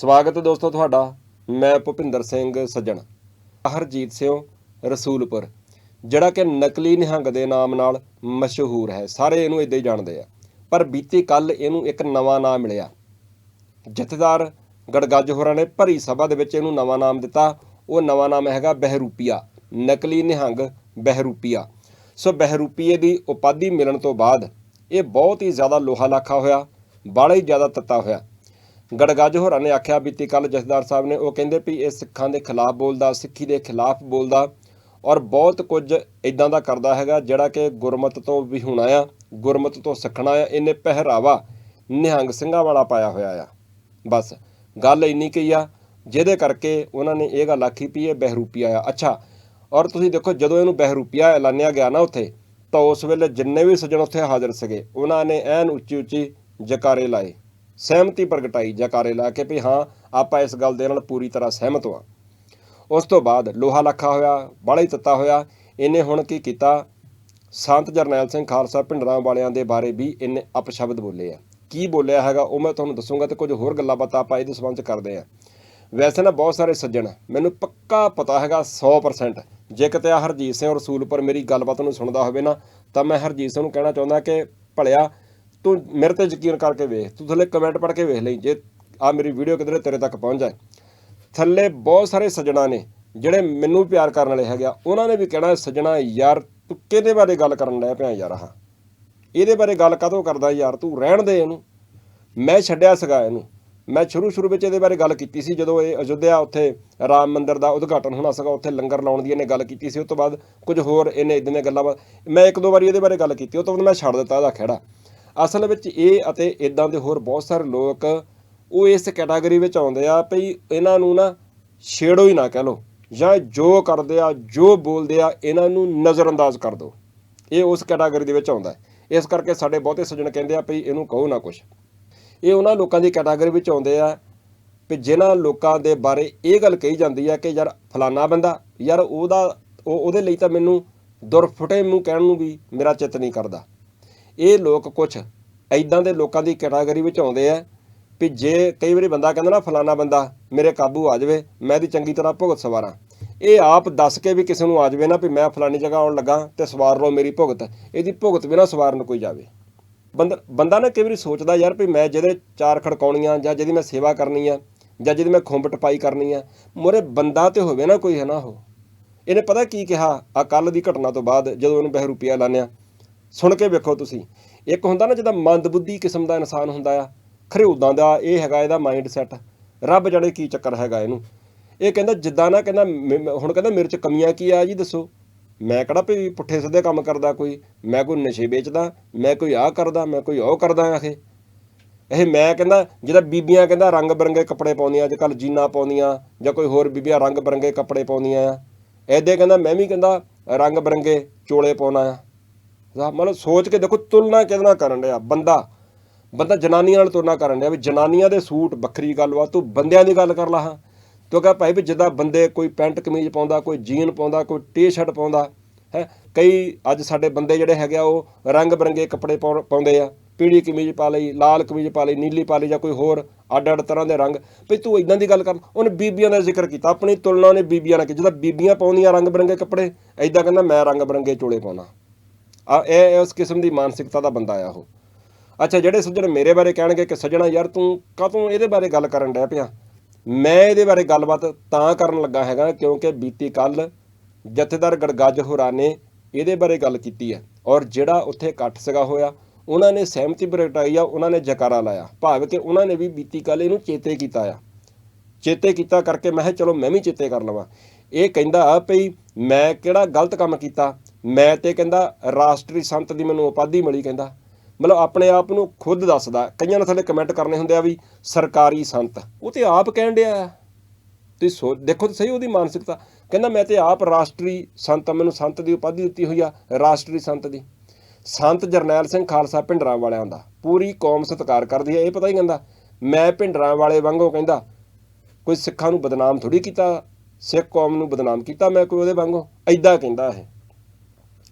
ਸਵਾਗਤ ਹੈ ਦੋਸਤੋ ਤੁਹਾਡਾ। ਮੈਂ ਭੁਪਿੰਦਰ ਸਿੰਘ ਸੱਜਣ। ਹਰਜੀਤ ਸਿੰਘ ਰਸੂਲਪੁਰ। ਜਿਹੜਾ ਕਿ ਨਕਲੀ ਨਿਹੰਗ ਦੇ ਨਾਮ ਨਾਲ ਮਸ਼ਹੂਰ ਹੈ। ਸਾਰੇ ਇਹਨੂੰ ਇਦਾਂ ਹੀ ਜਾਣਦੇ ਆ। ਪਰ ਬੀਤੀ ਕੱਲ ਇਹਨੂੰ ਇੱਕ ਨਵਾਂ ਨਾਮ ਮਿਲਿਆ। ਜਥੇਦਾਰ ਗੜਗੱਜ ਹੋਰਾਂ ਨੇ ਭਰੀ ਸਭਾ ਦੇ ਵਿੱਚ ਇਹਨੂੰ ਨਵਾਂ ਨਾਮ ਦਿੱਤਾ। ਉਹ ਨਵਾਂ ਨਾਮ ਹੈਗਾ ਬਹਿਰੂਪੀਆ। ਨਕਲੀ ਨਿਹੰਗ ਬਹਿਰੂਪੀਆ। ਸੋ ਬਹਿਰੂਪੀਏ ਦੀ ਉਪਾਧੀ ਮਿਲਣ ਤੋਂ ਬਾਅਦ ਇਹ ਬਹੁਤ ਹੀ ਜ਼ਿਆਦਾ ਲੋਹਾ ਲਾਖਾ ਹੋਇਆ। ਬਾਹਲਾ ਹੀ ਜ਼ਿਆਦਾ ਤੱਤਾ ਹੋਇਆ। ਗੜਗੱਜ ਹੋਰਾਂ ਨੇ ਆਖਿਆ, ਬੀਤੀ ਕੱਲ ਜਥੇਦਾਰ ਸਾਹਿਬ ਨੇ ਉਹ ਕਹਿੰਦੇ ਵੀ ਇਹ ਸਿੱਖਾਂ ਦੇ ਖਿਲਾਫ ਬੋਲਦਾ, ਸਿੱਖੀ ਦੇ ਖਿਲਾਫ ਬੋਲਦਾ ਔਰ ਬਹੁਤ ਕੁਝ ਇਦਾਂ ਦਾ ਕਰਦਾ ਹੈਗਾ ਜਿਹੜਾ ਕਿ ਗੁਰਮਤ ਤੋਂ ਵੀ ਹੋਣਾ ਆ, ਗੁਰਮਤ ਤੋਂ ਸਿੱਖਣਾ ਆ, ਇਹਨੇ ਪਹਿਰਾਵਾ ਨਿਹੰਗ ਸਿੰਘਾਂ ਵਾਲਾ ਪਾਇਆ ਹੋਇਆ ਆ। ਬਸ ਗੱਲ ਇੰਨੀ ਕੀ ਆ, ਜਿਹਦੇ ਕਰਕੇ ਉਹਨਾਂ ਨੇ ਇਹ ਗੱਲ ਆਖੀ ਵੀ ਇਹ ਬਹਿਰੂਪੀਆ ਆ ਅੱਛਾ, ਔਰ ਤੁਸੀਂ ਦੇਖੋ ਜਦੋਂ ਇਹਨੂੰ ਬਹਿਰੂਪੀਆ ਐਲਾਨਿਆ ਗਿਆ ਨਾ ਉੱਥੇ, ਤਾਂ ਉਸ ਵੇਲੇ ਜਿੰਨੇ ਵੀ ਸੱਜਣ ਉੱਥੇ ਹਾਜ਼ਰ ਸੀਗੇ, ਉਹਨਾਂ ਨੇ ਐਨ ਉੱਚੀ ਉੱਚੀ ਜਕਾਰੇ ਲਾਏ। ਸਹਿਮਤੀ ਪ੍ਰਗਟਾਈ ਜਕਾਰੇ ਲਾ ਕੇ ਵੀ ਹਾਂ, ਆਪਾਂ ਇਸ ਗੱਲ ਦੇ ਨਾਲ ਪੂਰੀ ਤਰ੍ਹਾਂ ਸਹਿਮਤ ਹਾਂ। ਉਸ ਤੋਂ ਬਾਅਦ ਲੋਹਾ ਲੱਖਾ ਹੋਇਆ, ਬਾਹਲਾ ਹੀ ਤੱਤਾ ਹੋਇਆ। ਇਹਨੇ ਹੁਣ ਕੀ ਕੀਤਾ? ਸੰਤ ਜਰਨੈਲ ਸਿੰਘ ਖਾਲਸਾ ਪਿੰਡਰਾਂ ਵਾਲਿਆਂ ਦੇ ਬਾਰੇ ਵੀ ਇਹਨੇ ਅਪਸ਼ਬਦ ਬੋਲੇ ਆ। ਕੀ ਬੋਲਿਆ ਹੈਗਾ ਉਹ ਮੈਂ ਤੁਹਾਨੂੰ ਦੱਸੂਗਾ ਤੇ ਕੁਝ ਹੋਰ ਗੱਲਾਂ ਬਾਤਾਂ ਆਪਾਂ ਇਹਦੇ ਸੰਬੰਧ 'ਚ ਕਰਦੇ ਆ। ਵੈਸੇ ਨਾ ਬਹੁਤ ਸਾਰੇ ਸੱਜਣ, ਮੈਨੂੰ ਪੱਕਾ ਪਤਾ ਹੈਗਾ 100% ਜੇ ਕਿਤੇ ਆ ਹਰਜੀਤ ਸਿੰਘ ਰਸੂਲਪੁਰ ਮੇਰੀ ਗੱਲਬਾਤ ਨੂੰ ਸੁਣਦਾ ਹੋਵੇ ਨਾ, ਤਾਂ ਮੈਂ ਹਰਜੀਤ ਸਿੰਘ ਨੂੰ ਕਹਿਣਾ ਚਾਹੁੰਦਾ ਕਿ ਭਲਿਆ ਤੂੰ ਮੇਰੇ ਤੇ ਯਕੀਨ ਕਰਕੇ ਵੇਖ, ਤੂੰ ਥੱਲੇ ਕਮੈਂਟ ਪੜ੍ਹ ਕੇ ਵੇਖ ਲਈ, ਜੇ ਆ ਮੇਰੀ ਵੀਡੀਓ ਕਿਧਰੇ ਤੇਰੇ ਤੱਕ ਪਹੁੰਚ ਜਾਏ। ਥੱਲੇ ਬਹੁਤ ਸਾਰੇ ਸੱਜਣਾ ਨੇ, ਜਿਹੜੇ ਮੈਨੂੰ ਪਿਆਰ ਕਰਨ ਵਾਲੇ ਹੈਗੇ ਆ, ਉਹਨਾਂ ਨੇ ਵੀ ਕਹਿਣਾ, ਸੱਜਣਾ, ਯਾਰ ਤੂੰ ਕਿਹਦੇ ਬਾਰੇ ਗੱਲ ਕਰਨ ਲੱਗ ਪਿਆ ਯਾਰ ਆਹ? ਇਹਦੇ ਬਾਰੇ ਗੱਲ ਕਦੋਂ ਕਰਦਾ ਯਾਰ? ਤੂੰ ਰਹਿਣ ਦੇ ਇਹਨੂੰ। ਮੈਂ ਛੱਡਿਆ ਸੀਗਾ ਇਹਨੂੰ। ਮੈਂ ਸ਼ੁਰੂ ਸ਼ੁਰੂ ਵਿੱਚ ਇਹਦੇ ਬਾਰੇ ਗੱਲ ਕੀਤੀ ਸੀ, ਜਦੋਂ ਇਹ ਅਯੁੱਧਿਆ ਉੱਥੇ ਰਾਮ ਮੰਦਿਰ ਦਾ ਉਦਘਾਟਨ ਹੋਣਾ ਸੀਗਾ, ਉੱਥੇ ਲੰਗਰ ਲਾਉਣ ਦੀ ਇਹਨੇ ਗੱਲ ਕੀਤੀ ਸੀ। ਉਸ ਤੋਂ ਬਾਅਦ ਕੁਝ ਹੋਰ ਇਹਨੇ ਇਦਾਂ ਦੀਆਂ ਗੱਲਾਂ ਬਾ- ਮੈਂ ਇੱਕ ਦੋ ਵਾਰੀ ਇਹਦੇ ਬਾਰੇ ਗੱਲ ਕੀਤੀ ਉਸ ਤੋਂ ਬਾਅਦ ਮੈਂ ਛੱਡ ਦਿੱਤਾ ਇਹਦਾ ਖੇੜਾ ਅਸਲ ਵਿੱਚ ਇਹ ਅਤੇ ਇਦਾਂ ਦੇ ਹੋਰ ਬਹੁਤ ਸਾਰੇ ਲੋਕ ਉਹ ਇਸ ਕੈਟਾਗਰੀ ਵਿੱਚ ਆਉਂਦੇ ਆ ਭਈ ਇਹਨਾਂ ਨੂੰ ਨਾ ਛੇੜੋ ਹੀ ਨਾ ਕਹਿ ਲੋ ਜਾਂ ਜੋ ਕਰਦੇ ਆ, ਜੋ ਬੋਲਦੇ ਆ, ਇਹਨਾਂ ਨੂੰ ਨਜ਼ਰਅੰਦਾਜ਼ ਕਰ ਦਿਓ। ਇਹ ਉਸ ਕੈਟਾਗਰੀ ਦੇ ਵਿੱਚ ਆਉਂਦਾ ਇਸ ਕਰਕੇ ਸਾਡੇ ਬਹੁਤੇ ਸੱਜਣ ਕਹਿੰਦੇ ਆ ਭਈ ਇਹਨੂੰ ਕਹੋ ਨਾ ਕੁਛ। ਇਹ ਉਹਨਾਂ ਲੋਕਾਂ ਦੀ ਕੈਟਾਗਰੀ ਵਿੱਚ ਆਉਂਦੇ ਆ ਕਿ ਜਿਨ੍ਹਾਂ ਲੋਕਾਂ ਦੇ ਬਾਰੇ ਇਹ ਗੱਲ ਕਹੀ ਜਾਂਦੀ ਆ ਕਿ ਯਾਰ ਫਲਾਨਾ ਬੰਦਾ, ਯਾਰ ਉਹਦਾ, ਉਹ ਉਹਦੇ ਲਈ ਤਾਂ ਮੈਨੂੰ ਦੁਰ ਫੁਟੇ ਮੂੰਹ ਕਹਿਣ ਨੂੰ ਵੀ ਮੇਰਾ ਚਿੱਤ ਨਹੀਂ ਕਰਦਾ। ਇਹ ਲੋਕ ਕੁਛ ਐਦਾਂ ਦੇ ਲੋਕਾਂ ਦੀ ਕੈਟਾਗਰੀ ਵਿੱਚ ਆਉਂਦੇ ਆ ਵੀ ਜੇ ਕਈ ਵਾਰੀ ਬੰਦਾ ਕਹਿੰਦਾ ਨਾ, ਫਲਾਨਾ ਬੰਦਾ ਮੇਰੇ ਕਾਬੂ ਆ ਜਾਵੇ, ਮੈਂ ਇਹਦੀ ਚੰਗੀ ਤਰ੍ਹਾਂ ਭੁਗਤ ਸਵਾਰਾਂ। ਇਹ ਆਪ ਦੱਸ ਕੇ ਵੀ ਕਿਸੇ ਨੂੰ ਆ ਜਾਵੇ ਨਾ ਵੀ ਮੈਂ ਫਲਾਨੀ ਜਗ੍ਹਾ ਆਉਣ ਲੱਗਾ ਤੇ ਸਵਾਰ ਲਓ ਮੇਰੀ ਭੁਗਤ। ਇਹਦੀ ਭੁਗਤ ਵੀ ਨਾ ਸਵਾਰਨ ਕੋਈ ਜਾਵੇ। ਬੰਦਾ ਬੰਦਾ ਨਾ ਕਈ ਵਾਰੀ ਸੋਚਦਾ ਯਾਰ ਵੀ ਮੈਂ ਜਿਹਦੇ ਚਾਰ ਖੜਕਾਉਣੀਆਂ ਜਾਂ ਜਿਹਦੀ ਮੈਂ ਸੇਵਾ ਕਰਨੀ ਆ ਜਾਂ ਜਿਹਦੀ ਮੈਂ ਖੁੰਬ ਟਪਾਈ ਕਰਨੀ ਆ, ਮੋਰੇ ਬੰਦਾ ਤੇ ਹੋਵੇ ਨਾ ਕੋਈ ਹੈ ਨਾ ਉਹ। ਇਹਨੇ ਪਤਾ ਕੀ ਕਿਹਾ? ਆ ਕੱਲ ਦੀ ਘਟਨਾ ਤੋਂ ਬਾਅਦ ਜਦੋਂ ਇਹਨੂੰ ਬਹਿਰੂਪੀਆ ਲਾਣਿਆ ਸੁਣ ਕੇ ਵੇਖੋ ਤੁਸੀਂ। ਇੱਕ ਹੁੰਦਾ ਨਾ ਜਿਹਦਾ ਮੰਦਬੁੱਧੀ ਕਿਸਮ ਦਾ ਇਨਸਾਨ ਹੁੰਦਾ ਆ ਖਰੇ ਉਦਾਂ ਦਾ, ਇਹ ਹੈਗਾ ਇਹਦਾ ਮਾਈਂਡ ਸੈਟ ਰੱਬ ਜਾਣੇ ਕੀ ਚੱਕਰ ਹੈਗਾ ਇਹਨੂੰ। ਇਹ ਕਹਿੰਦਾ ਜਿੱਦਾਂ ਨਾ ਕਹਿੰਦਾ ਮ- ਹੁਣ ਕਹਿੰਦਾ ਮੇਰੇ ਚ ਕਮੀਆਂ ਕੀ ਆ ਜੀ ਦੱਸੋ। ਮੈਂ ਕਿਹੜਾ ਵੀ ਪੁੱਠੇ ਸਿੱਧੇ ਕੰਮ ਕਰਦਾ ਕੋਈ, ਮੈਂ ਕੋਈ ਨਸ਼ੇ ਵੇਚਦਾ, ਮੈਂ ਕੋਈ ਆਹ ਕਰਦਾ, ਮੈਂ ਕੋਈ ਉਹ ਕਰਦਾ ਆਖੇ ਇਹ। ਮੈਂ ਕਹਿੰਦਾ ਜਿਹਦਾ ਬੀਬੀਆਂ ਕਹਿੰਦਾ ਰੰਗ ਬਰੰਗੇ ਕੱਪੜੇ ਪਾਉਂਦੀਆਂ ਅੱਜ ਕੱਲ ਜੀਨਾਂ ਪਾਉਂਦੀਆਂ, ਜਾਂ ਕੋਈ ਹੋਰ ਬੀਬੀਆਂ ਰੰਗ ਬਰੰਗੇ ਕੱਪੜੇ ਪਾਉਂਦੀਆਂ ਆ। ਐਦੇ ਕਹਿੰਦਾ ਮੈਂ ਵੀ ਕਹਿੰਦਾ ਰੰਗ ਬਰੰਗੇ ਚੋਲੇ ਪਾਉਣਾ ਆ। ਮਤਲਬ ਸੋਚ ਕੇ ਦੇਖੋ ਤੁਲਨਾ ਕਿਹਦੇ ਨਾਲ ਕਰਨ ਡਿਆ? ਬੰਦਾ ਬੰਦਾ ਜਨਾਨੀਆਂ ਨਾਲ ਤੁਲਨਾ ਕਰਨ ਰਿਹਾ ਵੀ ਜਨਾਨੀਆਂ ਦੇ ਸੂਟ ਵੱਖਰੀ ਗੱਲ ਵਾ, ਤੂੰ ਬੰਦਿਆਂ ਦੀ ਗੱਲ ਕਰ ਲਾ ਹਾਂ। ਤੂੰ ਕਹ ਭਾਈ ਵੀ ਜਿੱਦਾਂ ਬੰਦੇ ਕੋਈ ਪੈਂਟ ਕਮੀਜ਼ ਪਾਉਂਦਾ, ਕੋਈ ਜੀਨ ਪਾਉਂਦਾ, ਕੋਈ ਟੀ-ਸ਼ਰਟ ਪਾਉਂਦਾ, ਹੈ, ਕਈ ਅੱਜ ਸਾਡੇ ਬੰਦੇ ਜਿਹੜੇ ਹੈਗੇ ਆ, ਉਹ ਰੰਗ ਬਰੰਗੇ ਕੱਪੜੇ ਪਾਉ- ਪਾਉਂਦੇ ਆ, ਪੀਲੀ ਕਮੀਜ਼ ਪਾ ਲਈ, ਲਾਲ ਕਮੀਜ਼ ਪਾ ਲਈ, ਨੀਲੀ ਪਾ ਲਈ ਜਾਂ ਕੋਈ ਹੋਰ ਅੱਡ ਅੱਡ ਤਰ੍ਹਾਂ ਦੇ ਰੰਗ। ਵੀ ਤੂੰ ਇਦਾਂ ਦੀ ਗੱਲ ਕਰ, ਉਹਨੇ ਬੀਬੀਆਂ ਦਾ ਜ਼ਿਕਰ ਕੀਤਾ, ਆਪਣੀ ਤੁਲਨਾ ਉਹਨੇ ਬੀਬੀਆਂ ਨਾਲ ਕੀਤੀ, ਜਦੋਂ ਬੀਬੀਆਂ ਪਾਉਂਦੀਆਂ ਰੰਗ ਬਰੰਗੇ ਕੱਪੜੇ ਐਦਾਂ ਕਹਿੰਦਾ ਮੈਂ ਰੰਗ ਬਰੰਗੇ ਚੋਲੇ ਪਾਉਣਾ। ਆ, ਇਹ ਉਸ ਕਿਸਮ ਦੀ ਮਾਨਸਿਕਤਾ ਦਾ ਬੰਦਾ ਆ ਉਹ। ਅੱਛਾ, ਜਿਹੜੇ ਸੱਜਣ ਮੇਰੇ ਬਾਰੇ ਕਹਿਣਗੇ ਕਿ ਸੱਜਣਾ ਯਾਰ ਤੂੰ ਕਾਹਤੋਂ ਇਹਦੇ ਬਾਰੇ ਗੱਲ ਕਰਨ ਡਿਆ ਪਿਆ? ਮੈਂ ਇਹਦੇ ਬਾਰੇ ਗੱਲਬਾਤ ਤਾਂ ਕਰਨ ਲੱਗਾ ਹੈਗਾ ਕਿਉਂਕਿ ਬੀਤੀ ਕੱਲ ਜਥੇਦਾਰ ਗੜਗੱਜ ਹੋਰਾਂ ਨੇ ਇਹਦੇ ਬਾਰੇ ਗੱਲ ਕੀਤੀ ਹੈ ਔਰ ਜਿਹੜਾ ਉੱਥੇ ਇਕੱਠ ਸੀਗਾ ਹੋਇਆ, ਉਹਨਾਂ ਨੇ ਸਹਿਮਤੀ ਪ੍ਰਗਟਾਈ ਆ, ਉਹਨਾਂ ਨੇ ਜਕਾਰਾ ਲਾਇਆ। ਭਾਵ ਕਿ ਉਹਨਾਂ ਨੇ ਵੀ ਬੀਤੀ ਕੱਲ ਇਹਨੂੰ ਚੇਤੇ ਕੀਤਾ ਆ। ਚੇਤੇ ਕੀਤਾ ਕਰਕੇ ਮੈਂ ਕਿਹਾ, ਚਲੋ ਮੈਂ ਵੀ ਚੇਤੇ ਕਰ ਲਵਾਂ। ਇਹ ਕਹਿੰਦਾ ਭਈ ਮੈਂ ਕਿਹੜਾ ਗਲਤ ਕੰਮ ਕੀਤਾ? ਮੈਂ ਤੇ ਕਹਿੰਦਾ, ਰਾਸ਼ਟਰੀ ਸੰਤ ਦੀ ਮੈਨੂੰ ਉਪਾਧੀ ਮਿਲੀ ਕਹਿੰਦਾ। ਮਤਲਬ ਆਪਣੇ ਆਪ ਨੂੰ ਖੁਦ ਦੱਸਦਾ। ਕਈਆਂ ਨੇ ਥੱਲੇ ਕਮੈਂਟ ਕਰਨੇ ਹੁੰਦੇ ਆ ਵੀ ਸਰਕਾਰੀ ਸੰਤ। ਉਹ ਤੇ ਆਪ ਕਹਿਣ ਡਿਆ ਆ। ਤੁਸੀਂ ਸੋ, ਦੇਖੋ ਤਾਂ ਸਹੀ ਉਹਦੀ ਮਾਨਸਿਕਤਾ। ਕਹਿੰਦਾ, ਮੈਂ ਤੇ ਆਪ ਰਾਸ਼ਟਰੀ ਸੰਤ, ਮੈਨੂੰ ਸੰਤ ਦੀ ਉਪਾਧੀ ਦਿੱਤੀ ਹੋਈ ਆ, ਰਾਸ਼ਟਰੀ ਸੰਤ ਦੀ। ਸੰਤ ਜਰਨੈਲ ਸਿੰਘ ਖਾਲਸਾ ਭਿੰਡਰਾਂ ਵਾਲਿਆਂ ਦਾ। ਪੂਰੀ ਕੌਮ ਸਤਿਕਾਰ ਕਰਦੀ ਹੈ, ਇਹ ਪਤਾ ਹੀ ਕਹਿੰਦਾ ਮੈਂ ਭਿੰਡਰਾਂ ਵਾਲੇ ਵਾਂਗੂ ਕਹਿੰਦਾ, ਕੋਈ ਸਿੱਖਾਂ ਨੂੰ ਬਦਨਾਮ ਥੋੜੀ ਕੀਤਾ? ਸਿੱਖ ਕੌਮ ਨੂੰ ਬਦਨਾਮ ਕੀਤਾ ਮੈਂ ਕੋਈ ਉਹਦੇ ਵਾਂਗੂ? ਐਦਾਂ ਕਹਿੰਦਾ ਇਹ।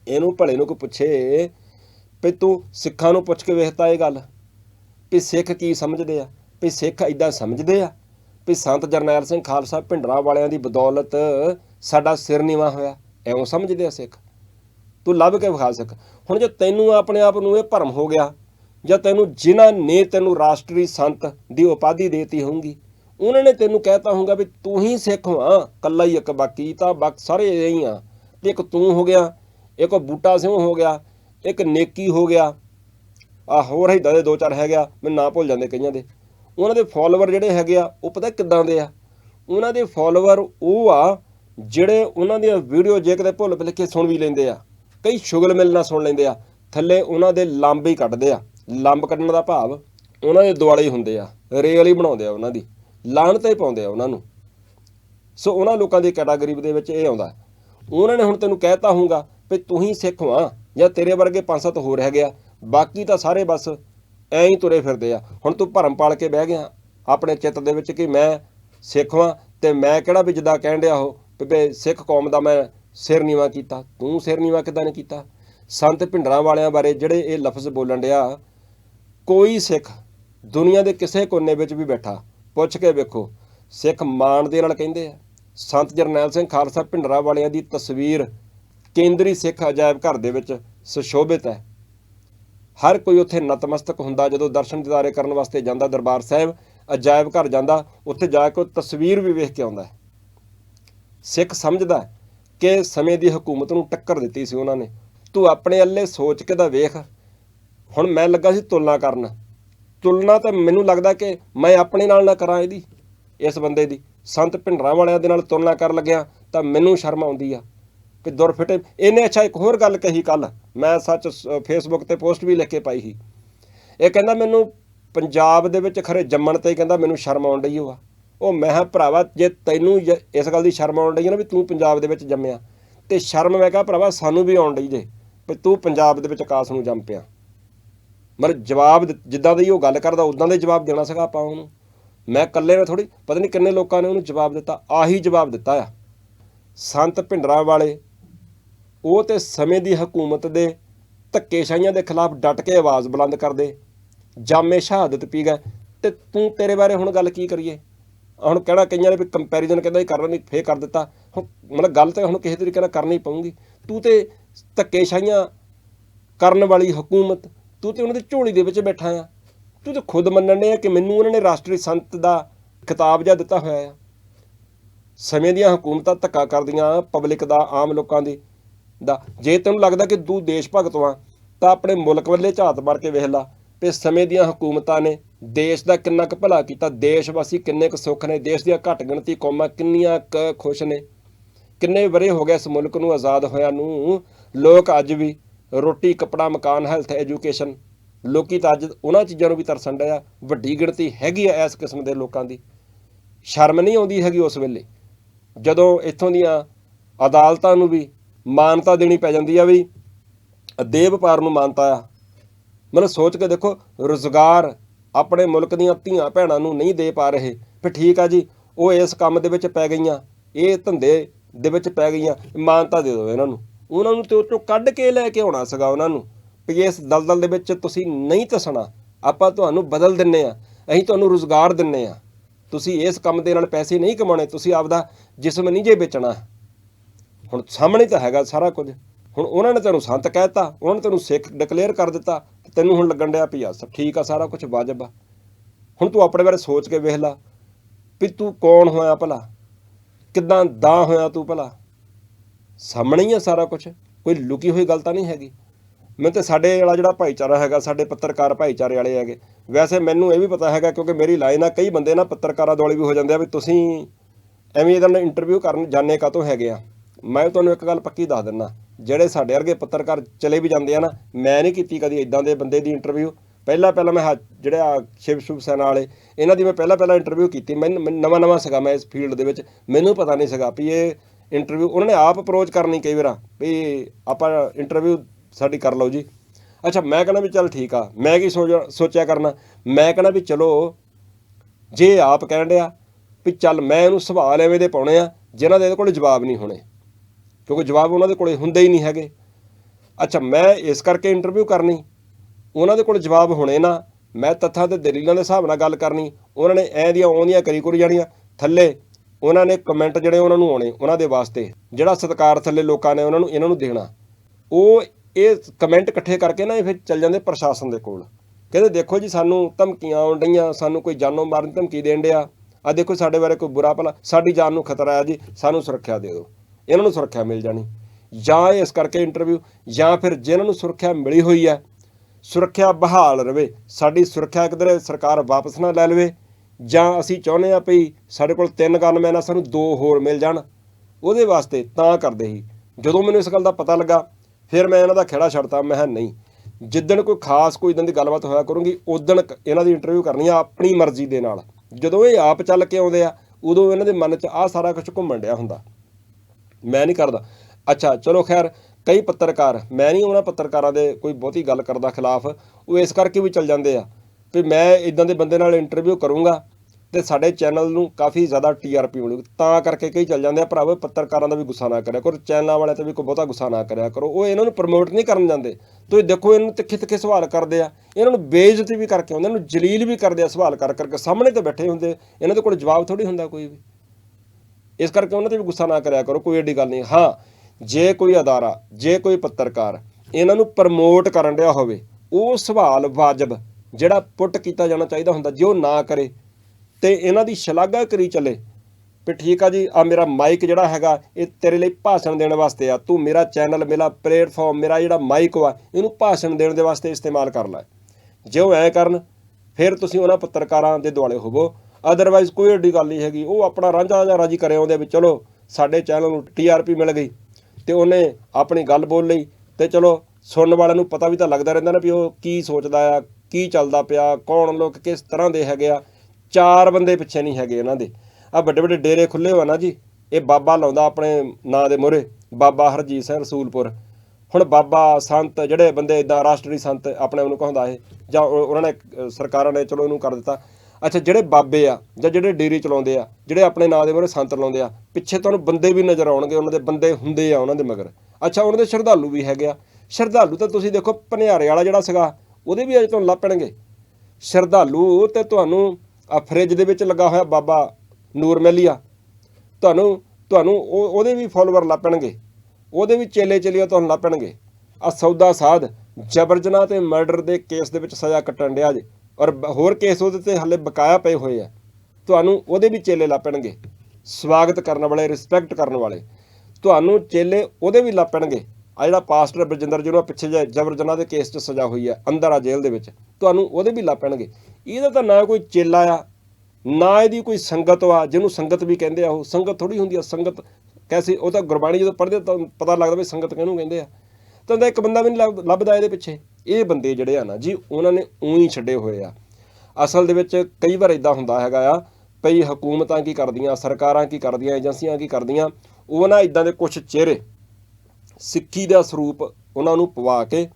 ਇਹਨੂੰ ਭਲੇ ਨੂੰ ਕੋਈ ਪੁੱਛੇ ਵੀ ਤੂੰ ਸਿੱਖਾਂ ਨੂੰ ਪੁੱਛ ਕੇ ਵੇਖਤਾ ਇਹ ਗੱਲ ਵੀ ਸਿੱਖ ਕੀ ਸਮਝਦੇ ਆ, ਵੀ ਸਿੱਖ ਐਦਾਂ ਸਮਝਦੇ ਆ ਵੀ ਸੰਤ ਜਰਨੈਲ ਸਿੰਘ ਖਾਲਸਾ ਭਿੰਡਰਾਂ ਵਾਲਿਆਂ ਦੀ ਬਦੌਲਤ ਸਾਡਾ ਸਿਰ ਨੀਵਾ ਹੋਇਆ, ਐਉਂ ਸਮਝਦੇ ਆ ਸਿੱਖ। ਤੂੰ ਲੱਭ ਕੇ ਵਿਖਾ ਸਕ ਹੁਣ ਜੇ ਤੈਨੂੰ ਆਪਣੇ ਆਪ ਨੂੰ ਇਹ ਭਰਮ ਹੋ ਗਿਆ ਜਾਂ ਤੈਨੂੰ ਜਿਨ੍ਹਾਂ ਨੇ ਤੈਨੂੰ ਰਾਸ਼ਟਰੀ ਸੰਤ ਦੀ ਉਪਾਧੀ ਦੇਤੀ ਹੋਊਗੀ, ਉਹਨਾਂ ਨੇ ਤੈਨੂੰ ਕਹਿਤਾ ਹੋਊਗਾ ਵੀ ਤੂੰ ਹੀ ਸਿੱਖ ਹਾਂ ਕੱਲਾ ਹੀ ਇੱਕ, ਬਾਕੀ ਤਾਂ ਬਾਕੀ ਸਾਰੇ ਇਹੀ ਆ। ਤੇ ਇੱਕ ਤੂੰ ਹੋ ਗਿਆ ਇੱਕ ਬੂਟਾ ਸਿੰਘ ਹੋ ਗਿਆ, ਇੱਕ ਨੇਕੀ ਹੋ ਗਿਆ ਆ ਹੋਰ ਇਦਾਂ ਦੇ ਦੋ ਚਾਰ ਹੈਗੇ ਆ, ਮੈਂ ਨਾ ਭੁੱਲ ਜਾਂਦੇ ਕਈਆਂ ਦੇ। ਉਹਨਾਂ ਦੇ ਫਾਲੋਅਰ ਜਿਹੜੇ ਹੈਗੇ ਆ, ਉਹ ਪਤਾ ਕਿੱਦਾਂ ਦੇ ਆ? ਉਹਨਾਂ ਦੇ ਫਾਲੋਅਰ ਉਹ ਆ ਜਿਹੜੇ ਉਹਨਾਂ ਦੀਆਂ ਵੀਡੀਓ ਜੇ ਕਿਤੇ ਭੁੱਲ ਭੁੱਲ ਕੇ ਸੁਣ ਵੀ ਲੈਂਦੇ ਆ। ਕਈ ਸ਼ੁਗਲ ਮਿਲ ਨਾਲ ਸੁਣ ਲੈਂਦੇ ਆ। ਥੱਲੇ ਉਹਨਾਂ ਦੇ ਲੰਬ ਹੀ ਕੱਢਦੇ ਆ। ਲੰਬ ਕੱਢਣ ਦਾ ਭਾਵ ਉਹਨਾਂ ਦੇ ਦੁਆਲੇ ਹੁੰਦੇ ਆ। ਰੇਲ ਹੀ ਬਣਾਉਂਦੇ ਆ ਉਹਨਾਂ ਦੀ। ਲਾਣ ਤੇ ਪਾਉਂਦੇ ਆ ਉਹਨਾਂ ਨੂੰ। ਸੋ ਉਹਨਾਂ ਲੋਕਾਂ ਦੀ ਕੈਟਾਗਰੀ ਦੇ ਵਿੱਚ ਇਹ ਆਉਂਦਾ। ਉਹਨਾਂ ਨੇ ਹੁਣ ਤੈਨੂੰ ਕਹਿਤਾ ਹੋਊਗਾ ਵੀ ਤੂੰ ਹੀ ਸਿੱਖ ਵਾਂ, ਜਾਂ ਤੇਰੇ ਵਰਗੇ ਪੰਜ ਸੱਤ ਹੋਰ ਹੈਗੇ ਆ। ਬਾਕੀ ਤਾਂ ਸਾਰੇ ਬਸ ਐਂ ਹੀ ਤੁਰੇ ਫਿਰਦੇ ਆ। ਹੁਣ ਤੂੰ ਭਰਮ ਪਾਲ ਕੇ ਬਹਿ ਗਿਆ। ਆਪਣੇ ਚਿੱਤ ਦੇ ਵਿੱਚ ਕਿ ਮੈਂ ਸਿੱਖ ਵਾਂ ਤੇ ਮੈਂ ਕਿਹੜਾ ਵੀ ਜਿੱਦਾਂ ਕਹਿਣ ਡਿਆ ਉਹ, ਵੀ ਸਿੱਖ ਕੌਮ ਦਾ ਮੈਂ ਸਿਰ ਨੀਵਾ ਕੀਤਾ। ਤੂੰ ਸਿਰ ਨੀਵਾ ਕਿਦਾਂ ਨੇ ਕੀਤਾ? ਸੰਤ ਭਿੰਡਰਾਂ ਵਾਲਿਆਂ ਬਾਰੇ ਜਿਹੜੇ ਇਹ ਲਫ਼ਜ਼ ਬੋਲਣ ਡਿਆ, ਕੋਈ ਸਿੱਖ ਦੁਨੀਆ ਦੇ ਕਿਸੇ ਕੋਨੇ ਵਿੱਚ ਵੀ ਬੈਠਾ। ਪੁੱਛ ਕੇ ਵੇਖੋ, ਸਿੱਖ ਮਾਣ ਦੇ ਨਾਲ ਕਹਿੰਦੇ ਆ। ਸੰਤ ਜਰਨੈਲ ਸਿੰਘ ਖਾਲਸਾ ਭਿੰਡਰਾਂ ਵਾਲਿਆਂ ਦੀ ਤਸਵੀਰ ਕੇਂਦਰੀ ਸਿੱਖ ਅਜਾਇਬ ਘਰ ਦੇ ਵਿੱਚ ਸੁਸ਼ੋਭਿਤ ਹੈ। ਹਰ ਕੋਈ ਉੱਥੇ ਨਤਮਸਤਕ ਹੁੰਦਾ, ਜਦੋਂ ਦਰਸ਼ਨ ਦਿਦਾਰੇ ਕਰਨ ਵਾਸਤੇ ਜਾਂਦਾ ਦਰਬਾਰ ਸਾਹਿਬ, ਅਜਾਇਬ ਘਰ ਜਾਂਦਾ, ਉੱਥੇ ਜਾ ਕੇ ਉਹ ਤਸਵੀਰ ਵੀ ਵੇਖ ਕੇ ਆਉਂਦਾ ਹੈ। ਸਿੱਖ ਸਮਝਦਾ ਕਿ ਸਮੇਂ ਦੀ ਹਕੂਮਤ ਨੂੰ ਟੱਕਰ ਦਿੱਤੀ ਸੀ ਉਹਨਾਂ ਨੇ। ਤੂੰ ਆਪਣੇ ਅੱਲੇ ਸੋਚ ਕੇ ਤਾਂ ਵੇਖ। ਹੁਣ ਮੈਂ ਲੱਗਾ ਸੀ ਤੁਲਨਾ ਕਰਨ। ਤੁਲਨਾ ਤਾਂ ਮੈਨੂੰ ਲੱਗਦਾ ਕਿ ਮੈਂ ਆਪਣੇ ਨਾਲ ਨਾ ਕਰਾਂ ਇਹਦੀ। ਇਸ ਬੰਦੇ ਦੀ। ਸੰਤ ਭਿੰਡਰਾਂ ਵਾਲਿਆਂ ਦੇ ਨਾਲ ਤੁਲਨਾ ਕਰਨ ਲੱਗਿਆ ਤਾਂ ਮੈਨੂੰ ਸ਼ਰਮ ਆਉਂਦੀ ਆ। ਕਿ ਦੁਰ ਫਿਟੇ। ਇਹਨੇ ਅੱਛਾ ਇੱਕ ਹੋਰ ਗੱਲ ਕਹੀ ਕੱਲ ਮੈਂ ਸੱਚ ਫੇਸਬੁੱਕ ਤੇ ਪੋਸਟ ਵੀ ਲਿਖ ਕੇ ਪਾਈ ਸੀ। ਇਹ ਕਹਿੰਦਾ ਮੈਨੂੰ ਪੰਜਾਬ ਦੇ ਵਿੱਚ ਖਰੇ ਜੰਮਣ ਤੇ ਹੀ ਕਹਿੰਦਾ ਮੈਨੂੰ ਸ਼ਰਮ ਆਉਣ ਡਈ ਹੋਆ। ਉਹ ਮੈਂ ਕਿਹਾ, ਭਰਾਵਾ, ਜੇ ਤੈਨੂੰ ਜ- ਇਸ ਗੱਲ ਦੀ ਸ਼ਰਮ ਆਉਣ ਡਈ ਨਾ ਵੀ ਤੂੰ ਪੰਜਾਬ ਦੇ ਵਿੱਚ ਜੰਮਿਆ, ਤੇ ਸ਼ਰਮ ਮੈਂ ਕਿਹਾ, ਭਰਾਵਾ, ਸਾਨੂੰ ਵੀ ਆਉਣ ਡਈ ਜੇ, ਵੀ ਤੂੰ ਪੰਜਾਬ ਦੇ ਵਿੱਚ ਆਕਾਸ਼ ਨੂੰ ਜੰਮ ਪਿਆ। ਮਤਲਬ ਜਵਾਬ ਜਿੱਦਾਂ ਦੀ ਉਹ ਗੱਲ ਕਰਦਾ ਉਦਾਂ ਦੇ ਜਵਾਬ ਦੇਣਾ ਸੀਗਾ ਆਪਾਂ ਉਹਨੂੰ। ਮੈਂ ਇਕੱਲੇ ਨੇ ਥੋੜੀ ਪਤਾ ਨਹੀਂ ਕਿੰਨੇ ਲੋਕਾਂ ਨੇ ਉਹਨੂੰ ਜਵਾਬ ਦਿੱਤਾ, ਆਹੀ ਜਵਾਬ ਦਿੱਤਾ ਆ। ਸੰਤ ਭਿੰਡਰਾਂ ਵਾਲੇ ਉਹ ਤੇ ਸਮੇਂ ਦੀ ਹਕੂਮਤ ਦੇ ਧੱਕੇਸ਼ਾਹੀਆਂ ਦੇ ਖਿਲਾਫ ਡਟ ਕੇ ਆਵਾਜ਼ ਬੁਲੰਦ ਕਰਦੇ। ਜਾਮੇ ਸ਼ਹਾਦਤ ਪੀ ਗਏ। ਤੇ ਤੂੰ ਤੇਰੇ ਬਾਰੇ ਹੁਣ ਗੱਲ ਕੀ ਕਰੀਏ? ਹੁਣ ਕਹਿਣਾ ਕਈਆਂ ਨੇ ਵੀ ਕੰਪੈਰੀਜ਼ਨ ਕਹਿੰਦਾ ਹੀ ਕਰ ਨਹੀਂ ਫੇਰ ਕਰ ਦਿੱਤਾ। ਹੁਣ ਮਤਲਬ ਗੱਲ ਤਾਂ ਹੁਣ ਕਿਸੇ ਤਰੀਕੇ ਨਾਲ ਕਰਨੀ ਪਊਗੀ। ਤੂੰ ਤੇ ਧੱਕੇਸ਼ਾਹੀਆਂ ਕਰਨ ਵਾਲੀ ਹਕੂਮਤ, ਤੂੰ ਤੇ ਉਹਨਾਂ ਦੀ ਝੋਲੀ ਦੇ ਵਿੱਚ ਬੈਠਾ ਆ। ਤੂੰ ਤੇ ਖੁਦ ਮੰਨਣੇ ਆ ਕਿ ਮੈਨੂੰ ਉਹਨਾਂ ਨੇ ਰਾਸ਼ਟਰੀ ਸੰਤ ਦਾ ਖਿਤਾਬ ਜਿਹਾ ਦਿੱਤਾ ਹੋਇਆ ਆ। ਸਮੇਂ ਦੀਆਂ ਹਕੂਮਤਾਂ ਧੱਕਾ ਕਰਦੀਆਂ ਪਬਲਿਕ ਦਾ, ਆਮ ਲੋਕਾਂ ਦੀ। ਦਾ। ਜੇ ਤੈਨੂੰ ਲੱਗਦਾ ਕਿ ਤੂੰ ਦੇਸ਼ ਭਗਤ ਵਾਂ, ਤਾਂ ਆਪਣੇ ਮੁਲਕ ਵੱਲੇ ਝਾਤ ਮਾਰ ਕੇ ਵੇਖ ਲਾ ਵੀ ਸਮੇਂ ਦੀਆਂ ਹਕੂਮਤਾਂ ਨੇ ਦੇਸ਼ ਦਾ ਕਿੰਨਾ ਕੁ ਭਲਾ ਕੀਤਾ। ਦੇਸ਼ ਵਾਸੀ ਕਿੰਨੇ ਕੁ ਸੁੱਖ ਨੇ, ਦੇਸ਼ ਦੀਆਂ ਘੱਟ ਗਿਣਤੀ ਕੌਮਾਂ ਕਿੰਨੀਆਂ ਕੁ ਖੁਸ਼ ਨੇ। ਕਿੰਨੇ ਵਰੇ ਹੋ ਗਏ ਇਸ ਮੁਲਕ ਨੂੰ ਆਜ਼ਾਦ ਹੋਇਆ ਨੂੰ। ਲੋਕ ਅੱਜ ਵੀ ਰੋਟੀ, ਕਪੜਾ, ਮਕਾਨ ਹੈਲਥ ਐਜੂਕੇਸ਼ਨ ਲੋਕੀ ਤਾਂ ਅੱਜ ਉਹਨਾਂ ਚੀਜ਼ਾਂ ਨੂੰ ਵੀ ਤਰਸਣ ਡਿਆ ਵੱਡੀ ਗਿਣਤੀ ਹੈਗੀ ਆ ਇਸ ਕਿਸਮ ਦੇ ਲੋਕਾਂ ਦੀ। ਸ਼ਰਮ ਨਹੀਂ ਆਉਂਦੀ ਹੈਗੀ ਉਸ ਵੇਲੇ। ਜਦੋਂ ਇੱਥੋਂ ਦੀਆਂ ਅਦਾਲਤਾਂ ਨੂੰ ਵੀ ਮਾਨਤਾ ਦੇਣੀ ਪੈ ਜਾਂਦੀ ਆ ਵੀ ਦੇਹ ਵਪਾਰ ਨੂੰ ਮਾਨਤਾ ਆ। ਮਤਲਬ ਸੋਚ ਕੇ ਦੇਖੋ, ਰੁਜ਼ਗਾਰ ਆਪਣੇ ਮੁਲਕ ਦੀਆਂ ਧੀਆਂ ਭੈਣਾਂ ਨੂੰ ਨਹੀਂ ਦੇ ਪਾ ਰਹੇ। ਫਿਰ ਠੀਕ ਆ ਜੀ, ਉਹ ਇਸ ਕੰਮ ਦੇ ਵਿੱਚ ਪੈ ਗਈਆਂ, ਇਹ ਧੰਦੇ ਦੇ ਵਿੱਚ ਪੈ ਗਈਆਂ, ਮਾਨਤਾ ਦੇ ਦਿਓ ਇਹਨਾਂ ਨੂੰ। ਉਹਨਾਂ ਨੂੰ ਤੇ ਉਹ ਚੋਂ ਕੱਢ ਕੇ ਲੈ ਕੇ ਆਉਣਾ ਸੀਗਾ ਉਹਨਾਂ ਨੂੰ ਵੀ ਇਸ ਦਲਦਲ ਦੇ ਵਿੱਚ ਤੁਸੀਂ ਨਹੀਂ ਤਸਣਾ ਆਪਾਂ ਤੁਹਾਨੂੰ ਬਦਲ ਦਿੰਨੇ ਆ, ਅਸੀਂ ਤੁਹਾਨੂੰ ਰੁਜ਼ਗਾਰ ਦਿੰਨੇ ਆ। ਤੁਸੀਂ ਇਸ ਕੰਮ ਦੇ ਨਾਲ ਪੈਸੇ ਨਹੀਂ ਕਮਾਉਣੇ, ਤੁਸੀਂ ਆਪਦਾ ਜਿਸਮ ਨਹੀਂ ਜੇ ਵੇਚਣਾ। ਹੁਣ ਸਾਹਮਣੇ ਤਾਂ ਹੈਗਾ ਸਾਰਾ ਕੁਝ। ਹੁਣ ਉਹਨਾਂ ਨੇ ਤੈਨੂੰ ਸੰਤ ਕਹਿਤਾ, ਉਹਨਾਂ ਨੇ ਤੈਨੂੰ ਸਿੱਖ ਡਿਕਲੇਅਰ ਕਰ ਦਿੱਤਾ ਤੇ ਤੈਨੂੰ ਹੁਣ ਲੱਗਣ ਡਿਆ ਵੀ ਯਾਰ ਠੀਕ ਆ, ਸਾਰਾ ਕੁਝ ਵਾਜਬ ਆ। ਹੁਣ ਤੂੰ ਆਪਣੇ ਬਾਰੇ ਸੋਚ ਕੇ ਵੇਖ ਲੈ ਵੀ ਤੂੰ ਕੌਣ ਹੋਇਆ ਭਲਾ? ਕਿੱਦਾਂ ਦਾ ਹੋਇਆ ਤੂੰ ਭਲਾ? ਸਾਹਮਣੇ ਹੀ ਆ ਸਾਰਾ ਕੁਝ, ਕੋਈ ਲੁਕੀ ਹੋਈ ਗੱਲ ਤਾਂ ਨਹੀਂ ਹੈਗੀ। ਮੈਨੂੰ ਤੇ ਸਾਡੇ ਵਾਲਾ ਜਿਹੜਾ ਭਾਈਚਾਰਾ ਹੈਗਾ, ਸਾਡੇ ਪੱਤਰਕਾਰ ਭਾਈਚਾਰੇ ਵਾਲੇ ਹੈਗੇ, ਵੈਸੇ ਮੈਨੂੰ ਇਹ ਵੀ ਪਤਾ ਹੈਗਾ ਕਿਉਂਕਿ ਮੇਰੀ ਲਾਈਨ ਆ, ਕਈ ਬੰਦੇ ਨਾ ਪੱਤਰਕਾਰਾਂ ਦੁਆਲੇ ਵੀ ਹੋ ਜਾਂਦੇ ਆ ਵੀ ਤੁਸੀਂ ਐਵੇਂ ਇਹਦਾ ਨਾਲ ਇੰਟਰਵਿਊ ਕਰਨ ਜਾਣੇ ਕਾਤੋਂ ਹੈਗੇ ਆ। ਮੈਂ ਤੁਹਾਨੂੰ ਇੱਕ ਗੱਲ ਪੱਕੀ ਦੱਸ ਦਿੰਦਾ, ਜਿਹੜੇ ਸਾਡੇ ਵਰਗੇ ਪੱਤਰਕਾਰ ਚਲੇ ਵੀ ਜਾਂਦੇ ਆ ਨਾ, ਮੈਂ ਨਹੀਂ ਕੀਤੀ ਕਦੀ ਇਦਾਂ ਦੇ ਬੰਦੇ ਦੀ ਇੰਟਰਵਿਊ ਪਹਿਲਾਂ ਪਹਿਲਾਂ ਮੈਂ ਹਾ- ਜਿਹੜੇ ਆ ਸ਼ਿਵ ਸ਼ੁਭ ਸੈਨਾ ਵਾਲੇ, ਇਹਨਾਂ ਦੀ ਮੈਂ ਪਹਿਲਾਂ ਪਹਿਲਾਂ ਇੰਟਰਵਿਊ ਕੀਤੀ। ਮੈਨੂੰ ਮੈਨੂੰ ਨਵਾਂ ਨਵਾਂ ਸੀਗਾ ਮੈਂ ਇਸ ਫੀਲਡ ਦੇ ਵਿੱਚ। ਮੈਨੂੰ ਪਤਾ ਨਹੀਂ ਸੀਗਾ ਵੀ ਇਹ ਇੰਟਰਵਿਊ ਉਹਨਾਂ ਨੇ ਆਪ ਅਪਰੋਚ ਕਰਨੀ ਕਈ ਵਾਰ, ਵੀ ਆਪਾਂ ਇੰਟਰਵਿਊ ਸਾਡੀ ਕਰ ਲਓ ਜੀ। ਅੱਛਾ, ਮੈਂ ਕਹਿੰਦਾ ਵੀ ਚੱਲ ਠੀਕ ਆ, ਮੈਂ ਕੀ ਸੋਚ, ਸੋਚਿਆ ਕਰਨਾ? ਮੈਂ ਕਹਿੰਦਾ ਵੀ ਚਲੋ, ਜੇ ਆਪ ਕਹਿਣ ਡਿਆ ਵੀ ਚੱਲ ਮੈਂ ਇਹਨੂੰ ਸਵਾਲ ਐਵੇਂ ਦੇ ਪਾਉਣੇ ਆ, ਜਿਨ੍ਹਾਂ ਦੇ ਇਹਦੇ ਕੋਲ ਜਵਾਬ ਨਹੀਂ ਹੋਣੇ। ਕਿਉਂਕਿ ਜਵਾਬ ਉਹਨਾਂ ਦੇ ਕੋਲੇ ਹੁੰਦੇ ਹੀ ਨਹੀਂ ਹੈਗੇ। ਅੱਛਾ, ਮੈਂ ਇਸ ਕਰਕੇ ਇੰਟਰਵਿਊ ਕਰਨੀ। ਉਹਨਾਂ ਦੇ ਕੋਲ ਜਵਾਬ ਹੋਣੇ ਨਾ, ਮੈਂ ਤੱਥਾਂ ਤੇ ਦਲੀਲਾਂ ਦੇ ਹਿਸਾਬ ਨਾਲ ਗੱਲ ਕਰਨੀ। ਉਹਨਾਂ ਨੇ ਐ ਦੀਆਂ ਆਉਂਦੀਆਂ ਕਰੀ ਕੁਰੀ ਜਾਣੀਆਂ। ਥੱਲੇ ਉਹਨਾਂ ਨੇ ਕਮੈਂਟ ਜਿਹੜੇ ਉਹਨਾਂ ਨੂੰ ਆਉਣੇ, ਉਹਨਾਂ ਦੇ ਵਾਸਤੇ। ਜਿਹੜਾ ਸਤਿਕਾਰ ਥੱਲੇ ਲੋਕਾਂ ਨੇ ਉਹਨਾਂ ਨੂੰ ਇਹਨਾਂ ਨੂੰ ਦੇਣਾ। ਉਹ ਇਹ ਕਮੈਂਟ ਇਕੱਠੇ ਕਰਕੇ ਨਾ ਇਹ ਫਿਰ ਚੱਲ ਜਾਂਦੇ ਪ੍ਰਸ਼ਾਸਨ ਦੇ ਕੋਲ। ਕਹਿੰਦੇ, ਦੇਖੋ ਜੀ, ਸਾਨੂੰ ਧਮਕੀਆਂ ਆਉਣ ਡਈਆਂ। ਸਾਨੂੰ ਕੋਈ ਜਾਨੋਂ ਮਾਰਨ ਧਮਕੀ ਦੇਣ ਡਿਆ। ਆ ਦੇਖੋ, ਸਾਡੇ ਬਾਰੇ ਕੋਈ ਬੁਰਾ ਭਲਾ। ਸਾਡੀ ਜਾਨ ਨੂੰ ਖਤਰਾ ਹੈ ਜੀ। ਸਾਨੂੰ ਸੁਰੱਖਿਆ ਦੇ ਦਿਓ। ਇਹਨਾਂ ਨੂੰ ਸੁਰੱਖਿਆ ਮਿਲ ਜਾਣੀ। ਜਾਂ ਇਸ ਕਰਕੇ ਇੰਟਰਵਿਊ ਜਾਂ ਫਿਰ ਜਿਨ੍ਹਾਂ ਨੂੰ ਸੁਰੱਖਿਆ ਮਿਲੀ ਹੋਈ ਹੈ। ਸੁਰੱਖਿਆ ਬਹਾਲ ਰਵੇ। ਸਾਡੀ ਸੁਰੱਖਿਆ ਕਿਧਰੇ ਸਰਕਾਰ ਵਾਪਸ ਨਾ ਲੈ ਲਵੇ। ਜਾਂ ਅਸੀਂ ਚਾਹੁੰਦੇ ਆ ਭਈ ਸਾਡੇ ਕੋਲ ਤਿੰਨ ਗਨਮੈਨ ਆ, ਸਾਨੂੰ ਦੋ ਹੋਰ ਮਿਲ ਜਾਣ। ਉਹਦੇ ਵਾਸਤੇ ਤਾਂ ਕਰਦੇ ਸੀ। ਜਦੋਂ ਮੈਨੂੰ ਇਸ ਗੱਲ ਦਾ ਪਤਾ ਲੱਗਾ, ਫਿਰ ਮੈਂ ਇਹਨਾਂ ਦਾ ਖੇੜਾ ਛੱਡਤਾ। ਮੈਂ ਕਿਹਾ, ਨਹੀਂ। ਜਿੱਦਣ ਕੋਈ ਖਾਸ ਕੋਈ ਇਦਾਂ ਦੀ ਗੱਲਬਾਤ ਹੋਇਆ ਕਰੂੰਗੀ ਉਦਣ ਇਹਨਾਂ ਦੀ ਇੰਟਰਵਿਊ ਕਰਨੀ ਆ ਆਪਣੀ ਮਰਜ਼ੀ ਦੇ ਨਾਲ। ਜਦੋਂ ਇਹ ਆਪ ਚੱਲ ਕੇ ਆਉਂਦੇ ਆ, ਉਦੋਂ ਇਹਨਾਂ ਦੇ ਮਨ 'ਚ ਆਹ ਸਾਰਾ ਕੁਝ ਘੁੰਮਣ ਡਿਆ ਹੁੰਦਾ। ਮੈਂ ਨਹੀਂ ਕਰਦਾ। ਅੱਛਾ, ਚਲੋ ਖੈਰ, ਕਈ ਪੱਤਰਕਾਰ, ਮੈਂ ਨਹੀਂ ਉਹਨਾਂ ਪੱਤਰਕਾਰਾਂ ਦੇ ਕੋਈ ਬਹੁਤੀ ਗੱਲ ਕਰਦਾ ਖਿਲਾਫ, ਉਹ ਇਸ ਕਰਕੇ ਵੀ ਚੱਲ ਜਾਂਦੇ ਆ ਵੀ ਮੈਂ ਇਦਾਂ ਦੇ ਬੰਦੇ ਨਾਲ ਇੰਟਰਵਿਊ ਕਰੂੰਗਾ ਤੇ ਸਾਡੇ ਚੈਨਲ ਨੂੰ ਕਾਫੀ ਜ਼ਿਆਦਾ ਟੀਆਰਪੀ ਮਿਲੂਗੀ। ਤਾਂ ਕਰਕੇ ਕਈ ਚੱਲ ਜਾਂਦੇ ਆ, ਭਰਾਵੋ, ਪੱਤਰਕਾਰਾਂ ਦਾ ਵੀ ਗੁੱਸਾ ਨਾ ਕਰਿਆ ਕਰੋ, ਚੈਨਲਾਂ ਵਾਲਿਆਂ ਤੇ ਵੀ ਕੋਈ ਬਹੁਤਾ ਗੁੱਸਾ ਨਾ ਕਰਿਆ ਕਰੋ। ਉਹ ਇਹਨਾਂ ਨੂੰ ਪ੍ਰਮੋਟ ਨਹੀਂ ਕਰਨ ਜਾਂਦੇ। ਤੁਸੀਂ ਦੇਖੋ, ਇਹਨਾਂ ਨੂੰ ਤਿੱਖੇ ਤਿੱਖੇ ਸਵਾਲ ਕਰਦੇ ਆ। ਇਹਨਾਂ ਨੂੰ ਬੇਇੱਜ਼ਤੀ ਵੀ ਕਰਕੇ ਉਹਨਾਂ ਨੂੰ ਜਲੀਲ ਵੀ ਕਰਦੇ ਆ ਸਵਾਲ ਕਰ ਕਰਕੇ, ਸਾਹਮਣੇ ਤੇ ਬੈਠੇ ਹੁੰਦੇ ਇਹਨਾਂ ਦੇ ਕੋਲ ਜਵਾਬ ਥੋੜੀ ਹੁੰਦਾ ਕੋਈ ਵੀ। ਇਸ ਕਰਕੇ ਉਹਨਾਂ ਤੇ ਵੀ ਗੁੱਸਾ ਨਾ ਕਰਿਆ ਕਰੋ, ਕੋਈ ਏਡੀ ਗੱਲ ਨਹੀਂ। ਹਾਂ, ਜੇ ਕੋਈ ਅਦਾਰਾ, ਜੇ ਕੋਈ ਪੱਤਰਕਾਰ ਇਹਨਾਂ ਨੂੰ ਪ੍ਰਮੋਟ ਕਰਨ ਰਿਹਾ ਹੋਵੇ, ਉਹ ਸਵਾਲ ਵਾਜਬ ਜਿਹੜਾ ਪੁੱਟ ਕੀਤਾ ਜਾਣਾ ਚਾਹੀਦਾ ਹੁੰਦਾ, ਜੇ ਉਹ ਨਾ ਕਰੇ ਤੇ ਇਹਨਾਂ ਦੀ ਸ਼ਲਾਘਾ ਕਰੀ ਚੱਲੇ। ਵੀ ਠੀਕ ਆ ਜੀ ਆ ਮੇਰਾ ਮਾਈਕ ਜਿਹੜਾ ਹੈਗਾ, ਇਹ ਤੇਰੇ ਲਈ ਭਾਸ਼ਣ ਦੇਣ ਵਾਸਤੇ ਆ। ਤੂੰ ਮੇਰਾ ਚੈਨਲ ਮੇਰਾ ਪਲੇਟਫਾਰਮ ਮੇਰਾ ਜਿਹੜਾ ਮਾਈਕ ਵਾ, ਇਹਨੂੰ ਭਾਸ਼ਣ ਦੇਣ ਦੇ ਵਾਸਤੇ ਇਸਤੇਮਾਲ ਕਰ ਲੈ। ਜੇ ਉਹ ਐ ਕਰਨ, ਫਿਰ ਤੁਸੀਂ ਉਹਨਾਂ ਪੱਤਰਕਾਰਾਂ ਦੇ ਦੁਆਲੇ ਹੋਵੋ। ਅਦਰਵਾਈਜ਼ ਕੋਈ ਏਡੀ ਗੱਲ ਨਹੀਂ ਹੈਗੀ। ਉਹ ਆਪਣਾ ਰਾਂਝਾ ਜਾਂ ਰਾਜੀ ਕਰੇ ਆਉਂਦੇ ਵੀ ਚਲੋ ਸਾਡੇ ਚੈਨਲ ਨੂੰ ਟੀਆਰਪੀ ਮਿਲ ਗਈ ਤੇ ਉਹਨੇ ਆਪਣੀ ਗੱਲ ਬੋਲ ਲਈ ਤੇ ਚਲੋ ਸੁਣਨ ਵਾਲਿਆਂ ਨੂੰ ਪਤਾ ਵੀ ਤਾਂ ਲੱਗਦਾ ਰਹਿੰਦਾ ਨਾ ਵੀ ਉਹ ਕੀ ਸੋਚਦਾ ਆ, ਕੀ ਚੱਲਦਾ ਪਿਆ, ਕੌਣ ਲੋਕ ਕਿਸ ਤਰ੍ਹਾਂ ਦੇ ਹੈਗੇ ਆ। ਚਾਰ ਬੰਦੇ ਪਿੱਛੇ ਨਹੀਂ ਹੈਗੇ ਇਹਨਾਂ ਦੇ। ਆ ਵੱਡੇ ਵੱਡੇ ਡੇਰੇ ਖੁੱਲੇ ਹੋਏ ਨਾ ਜੀ, ਇਹ ਬਾਬਾ ਲਾਉਂਦਾ ਆਪਣੇ ਨਾਂ ਦੇ ਮੋਹਰੇ, ਬਾਬਾ ਹਰਜੀਤ ਸਿੰਘ ਰਸੂਲਪੁਰ। ਹੁਣ ਬਾਬਾ ਸੰਤ ਜਿਹੜੇ ਬੰਦੇ ਇਦਾਂ ਰਾਸ਼ਟਰੀ ਸੰਤ ਆਪਣੇ ਉਹਨੂੰ ਕਹਾਉਂਦਾ ਇਹ, ਜਾਂ ਉਹਨਾਂ ਨੇ ਸਰਕਾਰਾਂ ਨੇ ਚਲੋ ਇਹਨੂੰ ਕਰ ਦਿੱਤਾ। ਅੱਛਾ, ਜਿਹੜੇ ਬਾਬੇ ਆ ਜਾਂ ਜਿਹੜੇ ਡੇਰੀ ਚਲਾਉਂਦੇ ਆ, ਜਿਹੜੇ ਆਪਣੇ ਨਾਂ ਦੇ ਮੋਰੇ ਸੰਤ ਲਾਉਂਦੇ ਆ, ਪਿੱਛੇ ਤੁਹਾਨੂੰ ਬੰਦੇ ਵੀ ਨਜ਼ਰ ਆਉਣਗੇ, ਉਹਨਾਂ ਦੇ ਬੰਦੇ ਹੁੰਦੇ ਆ ਉਹਨਾਂ ਦੇ ਮਗਰ। ਅੱਛਾ, ਉਹਨਾਂ ਦੇ ਸ਼ਰਧਾਲੂ ਵੀ ਹੈਗੇ ਆ। ਸ਼ਰਧਾਲੂ ਤਾਂ ਤੁਸੀਂ ਦੇਖੋ ਭਨਿਆਰੇ ਵਾਲਾ ਜਿਹੜਾ ਸੀਗਾ, ਉਹਦੇ ਵੀ ਅੱਜ ਤੁਹਾਨੂੰ ਲੱਭ ਪੈਣਗੇ। ਸ਼ਰਧਾਲੂ ਤੇ ਤੁਹਾਨੂੰ ਆ ਫ੍ਰਿਜ ਦੇ ਵਿੱਚ ਲੱਗਾ ਹੋਇਆ ਬਾਬਾ ਨੂਰ ਮਹਿਲੀਆ ਤੁਹਾਨੂੰ ਤੁਹਾਨੂੰ ਉਹ, ਉਹਦੇ ਵੀ ਫਾਲੋਅਰ ਪੈਣਗੇ। ਉਹਦੇ ਵੀ ਚੇਲੇ ਚੇਲੀਆਂ ਤੁਹਾਨੂੰ ਲੱਭ ਪੈਣਗੇ। ਆ ਸੌਦਾ ਸਾਧ ਜਬਰ ਜਨਾਹ ਤੇ ਮਰਡਰ ਦੇ ਕੇਸ ਦੇ ਵਿੱਚ ਸਜ਼ਾ ਕੱਟਣ ਡਿਆ ਜੇ ਔਰ ਬ- ਹੋਰ ਕੇਸ ਉਹਦੇ ਤੇ ਹੱਲੇ ਬਕਾਇਆ ਪਏ ਹੋਏ ਆ। ਤੁਹਾਨੂੰ ਉਹਦੇ ਵੀ ਚੇਲੇ ਲੱਭਣਗੇ। ਸਵਾਗਤ ਕਰਨ ਵਾਲੇ ਰਿਸਪੈਕਟ ਕਰਨ ਵਾਲੇ। ਤੁਹਾਨੂੰ ਚੇਲੇ ਉਹਦੇ ਵੀ ਲੱਭਣਗੇ। ਆ ਜਿਹੜਾ ਪਾਸਟਰ ਬਰਜਿੰਦਰ ਜਿਹਨੂੰ ਪਿੱਛੇ ਜਿਹੇ ਜਬਰ ਜਨਾਹ ਦੇ ਕੇਸ 'ਚ ਸਜ਼ਾ ਹੋਈ ਹੈ ਅੰਦਰ ਆ ਜੇਲ੍ਹ ਦੇ ਵਿੱਚ। ਤੁਹਾਨੂੰ ਉਹਦੇ ਵੀ ਲੱਭਣਗੇ। ਇਹਦਾ ਤਾਂ ਨਾ ਕੋਈ ਚੇਲਾ ਆ, ਨਾ ਇਹਦੀ ਕੋਈ ਸੰਗਤ ਆ, ਜਿਹਨੂੰ ਸੰਗਤ ਵੀ ਕਹਿੰਦੇ ਆ ਉਹ। ਸੰਗਤ ਥੋੜੀ ਹੁੰਦੀ ਆ, ਸੰਗਤ ਕੈਸੀ, ਉਹ ਤਾਂ ਗੁਰਬਾਣੀ ਜਦੋਂ ਪੜ੍ਹਦੇ ਤਾਂ ਪਤਾ ਲੱਗਦਾ ਵੀ ਸੰਗਤ ਕਿਹਨੂੰ ਕਹਿੰਦੇ ਆ। ਤਾਂ ਇੱਕ ਬੰਦਾ ਵੀ ਨਹੀਂ ਲੱਭ- ਲੱਭਦਾ ਇਹਦੇ ਪਿੱਛੇ। ਇਹ ਬੰਦੇ ਜਿਹੜੇ ਆ ਨਾ ਜੀ, ਉਹਨਾਂ ਨੇ ਉਹੀ ਛੱਡੇ ਹੋਏ ਆ। ਅਸਲ ਦੇ ਵਿੱਚ ਕਈ ਵਾਰ ਇਦਾਂ ਹੁੰਦਾ ਹੈਗਾ ਆ, ਭਈ ਹਕੂਮਤਾਂ ਕੀ ਕਰਦੀਆਂ, ਸਰਕਾਰਾਂ ਕੀ ਕਰਦੀਆਂ, ਏਜੰਸੀਆਂ ਕੀ ਕਰਦੀਆਂ, ਉਹ ਨਾ ਇਦਾਂ ਦੇ ਕੁਝ ਚਿਹਰੇ ਸਿੱਖੀ ਦਾ ਸਰੂਪ ਉਹਨਾਂ ਨੂੰ ਪਵਾ ਕੇ,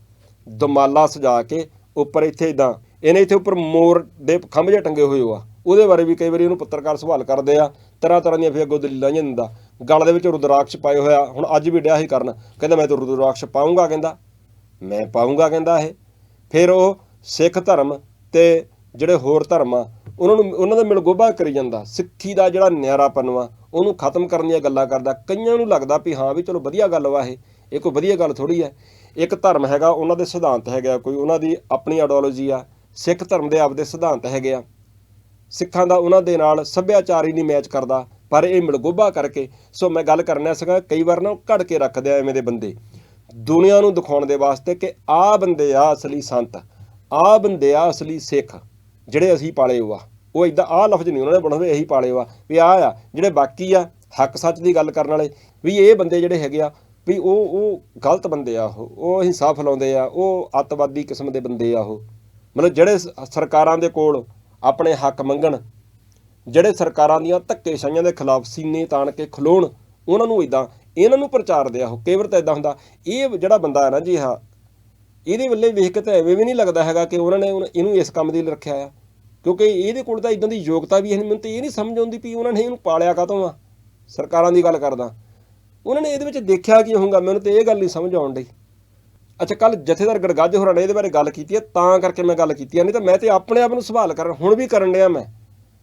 ਦਮਾਲਾ ਸਜਾ ਕੇ ਉੱਪਰ ਇੱਥੇ ਇਦਾਂ ਇਹਨੇ ਇੱਥੇ ਉੱਪਰ ਮੋਰ ਦੇ ਖੰਭ ਜੇ ਟੰਗੇ ਹੋਏ ਆ। ਉਹਦੇ ਬਾਰੇ ਵੀ ਕਈ ਵਾਰੀ ਉਹਨੂੰ ਪੱਤਰਕਾਰ ਸਵਾਲ ਕਰਦੇ ਆ, ਤਰ੍ਹਾਂ ਤਰ੍ਹਾਂ ਦੀਆਂ ਫਿਰ ਅੱਗੋਂ ਦਲੀਲਾਂ ਜਿਹੀਆਂ ਗਲ ਦੇ ਵਿੱਚ ਰੁਦਰਾਕਸ਼ ਪਾਏ ਹੋਇਆ ਹੁਣ ਅੱਜ ਵੀ ਡਿਆ ਹੀ ਕਰਨ, ਕਹਿੰਦਾ ਮੈਂ ਤਾਂ ਰੁਦਰਾਕਸ਼ ਪਾਉਂਗਾ ਕਹਿੰਦਾ। ਮੈਂ ਪਾਉਂਗਾ, ਕਹਿੰਦਾ ਇਹ। ਫਿਰ ਉਹ ਸਿੱਖ ਧਰਮ ਤੇ ਜਿਹੜੇ ਹੋਰ ਧਰਮ ਆ, ਉਹਨਾਂ ਨੂੰ, ਉਹਨਾਂ ਦਾ ਮਿਲਗੋਬਾ ਕਰੀ ਜਾਂਦਾ। ਸਿੱਖੀ ਦਾ ਜਿਹੜਾ ਨਿਆਰਾਪਨ ਵਾ, ਉਹਨੂੰ ਖਤਮ ਕਰਨ ਦੀਆਂ ਗੱਲਾਂ ਕਰਦਾ। ਕਈਆਂ ਨੂੰ ਲੱਗਦਾ ਵੀ ਹਾਂ ਵੀ ਚਲੋ ਵਧੀਆ ਗੱਲ ਵਾ ਇਹ। ਇਹ ਕੋਈ ਵਧੀਆ ਗੱਲ ਥੋੜੀ ਹੈ ਇੱਕ ਧਰਮ ਹੈਗਾ, ਉਹਨਾਂ ਦੇ ਸਿਧਾਂਤ ਹੈਗਾ ਕੋਈ ਉਹਨਾਂ ਦੀ ਆਪਣੀ ਆਈਡੀਓਲੋਜੀ ਆ। ਸਿੱਖ ਧਰਮ ਦੇ ਆਪਦੇ ਸਿਧਾਂਤ ਹੈਗੇ ਆ। ਸਿੱਖਾਂ ਦਾ ਉਹਨਾਂ ਦੇ ਨਾਲ ਸੱਭਿਆਚਾਰ ਹੀ ਨਹੀਂ ਮੈਚ ਕਰਦਾ। ਪਰ ਇਹ ਮਿਲਗੋਬਾ ਕਰਕੇ, ਸੋ ਮੈਂ ਗੱਲ ਕਰਨਾ ਸੀਗਾ ਕਈ ਵਾਰ ਨਾ ਉਹ ਘੜ ਕੇ ਰੱਖਦੇ ਆ ਐਵੇਂ ਦੇ ਬੰਦੇ। ਦੁਨੀਆ ਨੂੰ ਦਿਖਾਉਣ ਦੇ ਵਾਸਤੇ ਕਿ ਆਹ ਬੰਦੇ ਆ ਅਸਲੀ ਸੰਤ, ਆਹ ਬੰਦੇ ਆ ਅਸਲੀ ਸਿੱਖ, ਜਿਹੜੇ ਅਸੀਂ ਪਾਲੇ ਹੋਆ ਉਹ ਇਦਾਂ ਆਹ ਲਫ਼ਜ਼ ਨਹੀਂ ਉਹਨਾਂ ਨੇ ਬਣਾਵੇ ਇਹੀ ਪਾਲੇ ਹੋਆ ਵੀ ਆਹ ਆ, ਜਿਹੜੇ ਬਾਕੀ ਆ, ਹੱਕ ਸੱਚ ਦੀ ਗੱਲ ਕਰਨ ਵਾਲੇ, ਵੀ ਇਹ ਬੰਦੇ ਜਿਹੜੇ ਹੈਗੇ ਆ, ਵੀ ਉਹ ਉਹ ਗਲਤ ਬੰਦੇ ਆ ਉਹ ਉਹ ਹਿੰਸਾ ਫੈਲਾਉਂਦੇ ਆ, ਉਹ ਅੱਤਵਾਦੀ ਕਿਸਮ ਦੇ ਬੰਦੇ ਆ ਉਹ। ਮਤਲਬ ਜਿਹੜੇ ਸਰਕਾਰਾਂ ਦੇ ਕੋਲ ਆਪਣੇ ਹੱਕ ਮੰਗਣ, ਜਿਹੜੇ ਸਰਕਾਰਾਂ ਦੀਆਂ ਧੱਕੇਸ਼ਾਹੀਆਂ ਦੇ ਖਿਲਾਫ ਸੀਨੇ ਤਾਣ ਕੇ ਖਲੋਣ, ਉਹਨਾਂ ਨੂੰ ਇਦਾਂ ਇਹਨਾਂ ਨੂੰ ਪ੍ਰਚਾਰ ਦਿਆ ਉਹ ਕਈ ਵਾਰ ਤਾਂ ਇਦਾਂ ਹੁੰਦਾ, ਇਹ ਜਿਹੜਾ ਬੰਦਾ ਹੈ ਨਾ ਜੀ ਹਾਂ ਇਹਦੇ ਵੱਲੇ ਵੇਖ ਕੇ ਤਾਂ ਐਵੇਂ ਵੀ ਨਹੀਂ ਲੱਗਦਾ ਹੈਗਾ ਕਿ ਉਹਨਾਂ ਨੇ ਇਹਨੂੰ ਇਸ ਕੰਮ ਦੇ ਲਈ ਰੱਖਿਆ ਆ। ਕਿਉਂਕਿ ਇਹਦੇ ਕੋਲ ਤਾਂ ਇਦਾਂ ਦੀ ਯੋਗਤਾ ਵੀ ਹੈ ਨਹੀਂ ਮੈਨੂੰ ਤਾਂ ਇਹ ਨਹੀਂ ਸਮਝ ਆਉਂਦੀ ਵੀ ਉਹਨਾਂ ਨੇ ਇਹਨੂੰ ਪਾਲਿਆ ਕਾਹਤੋਂ ਆ, ਸਰਕਾਰਾਂ ਦੀ ਗੱਲ ਕਰਦਾ। ਉਹਨਾਂ ਨੇ ਇਹਦੇ ਵਿੱਚ ਦੇਖਿਆ ਕੀ ਹੋਊਗਾ, ਮੈਨੂੰ ਤਾਂ ਇਹ ਗੱਲ ਨਹੀਂ ਸਮਝ ਆਉਣ ਡਈ। ਅੱਛਾ ਕੱਲ ਜਥੇਦਾਰ ਗੜਗਾਜ ਹੋਰਾਂ ਨੇ ਇਹਦੇ ਬਾਰੇ ਗੱਲ ਕੀਤੀ ਹੈ ਤਾਂ ਕਰਕੇ ਮੈਂ ਗੱਲ ਕੀਤੀ ਹੈ ਨਹੀਂ ਤਾਂ ਮੈਂ ਤੇ ਆਪਣੇ ਆਪ ਨੂੰ ਸਵਾਲ ਕਰਨ, ਹੁਣ ਵੀ ਕਰਨ ਡਿਆ ਮੈਂ।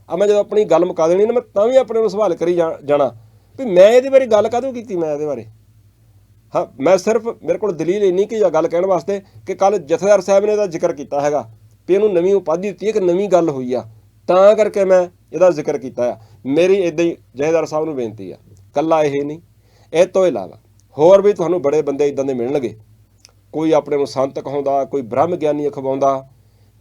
ਆ ਮੈਂ ਜਦੋਂ ਆਪਣੀ ਗੱਲ ਮੁਕਾ ਦੇਣੀ ਨਾ, ਮੈਂ ਤਾਂ ਵੀ ਆਪਣੇ ਨੂੰ ਸਵਾਲ ਕਰੀ ਜਾ- ਜਾਣਾ। ਵੀ ਮੈਂ ਇਹਦੇ ਬਾਰੇ ਗੱਲ ਕਾਹਦੋਂ ਕੀਤੀ ਮੈਂ ਇਹਦੇ ਬਾਰੇ? ਹਾਂ, ਮੈਂ ਸਿਰਫ ਮੇਰੇ ਕੋਲ ਦਲੀਲ ਇੰਨੀ ਕਿ ਇਹ ਗੱਲ ਕਹਿਣ ਵਾਸਤੇ ਕਿ ਕੱਲ ਜਥੇਦਾਰ ਸਾਹਿਬ ਨੇ ਇਹਦਾ ਜ਼ਿਕਰ ਕੀਤਾ ਹੈਗਾ ਵੀ ਇਹਨੂੰ ਨਵੀਂ ਉਪਾਧੀ ਦਿੱਤੀ ਹੈ ਕਿ ਨਵੀਂ ਗੱਲ ਹੋਈ ਆ। ਤਾਂ ਕਰਕੇ ਮੈਂ ਇਹਦਾ ਜ਼ਿਕਰ ਕੀਤਾ ਆ। ਮੇਰੀ ਇਦਾਂ ਹੀ ਜਥੇਦਾਰ ਸਾਹਿਬ ਨੂੰ ਬੇਨਤੀ ਆ, ਕੱਲਾ ਇਹ ਨਹੀਂ, ਇਹ ਤੋਂ ਇਲਾਵਾ ਹੋਰ ਵੀ ਤੁਹਾਨੂੰ ਬੜੇ ਬੰਦੇ ਇਦਾਂ ਦੇ ਮਿਲਣਗੇ। ਕੋਈ ਆਪਣੇ ਨੂੰ ਸੰਤ ਕਹਾਉਂਦਾ, ਕੋਈ ਬ੍ਰਹਮ ਗਿਆਨੀ ਅਖਵਾਉਂਦਾ,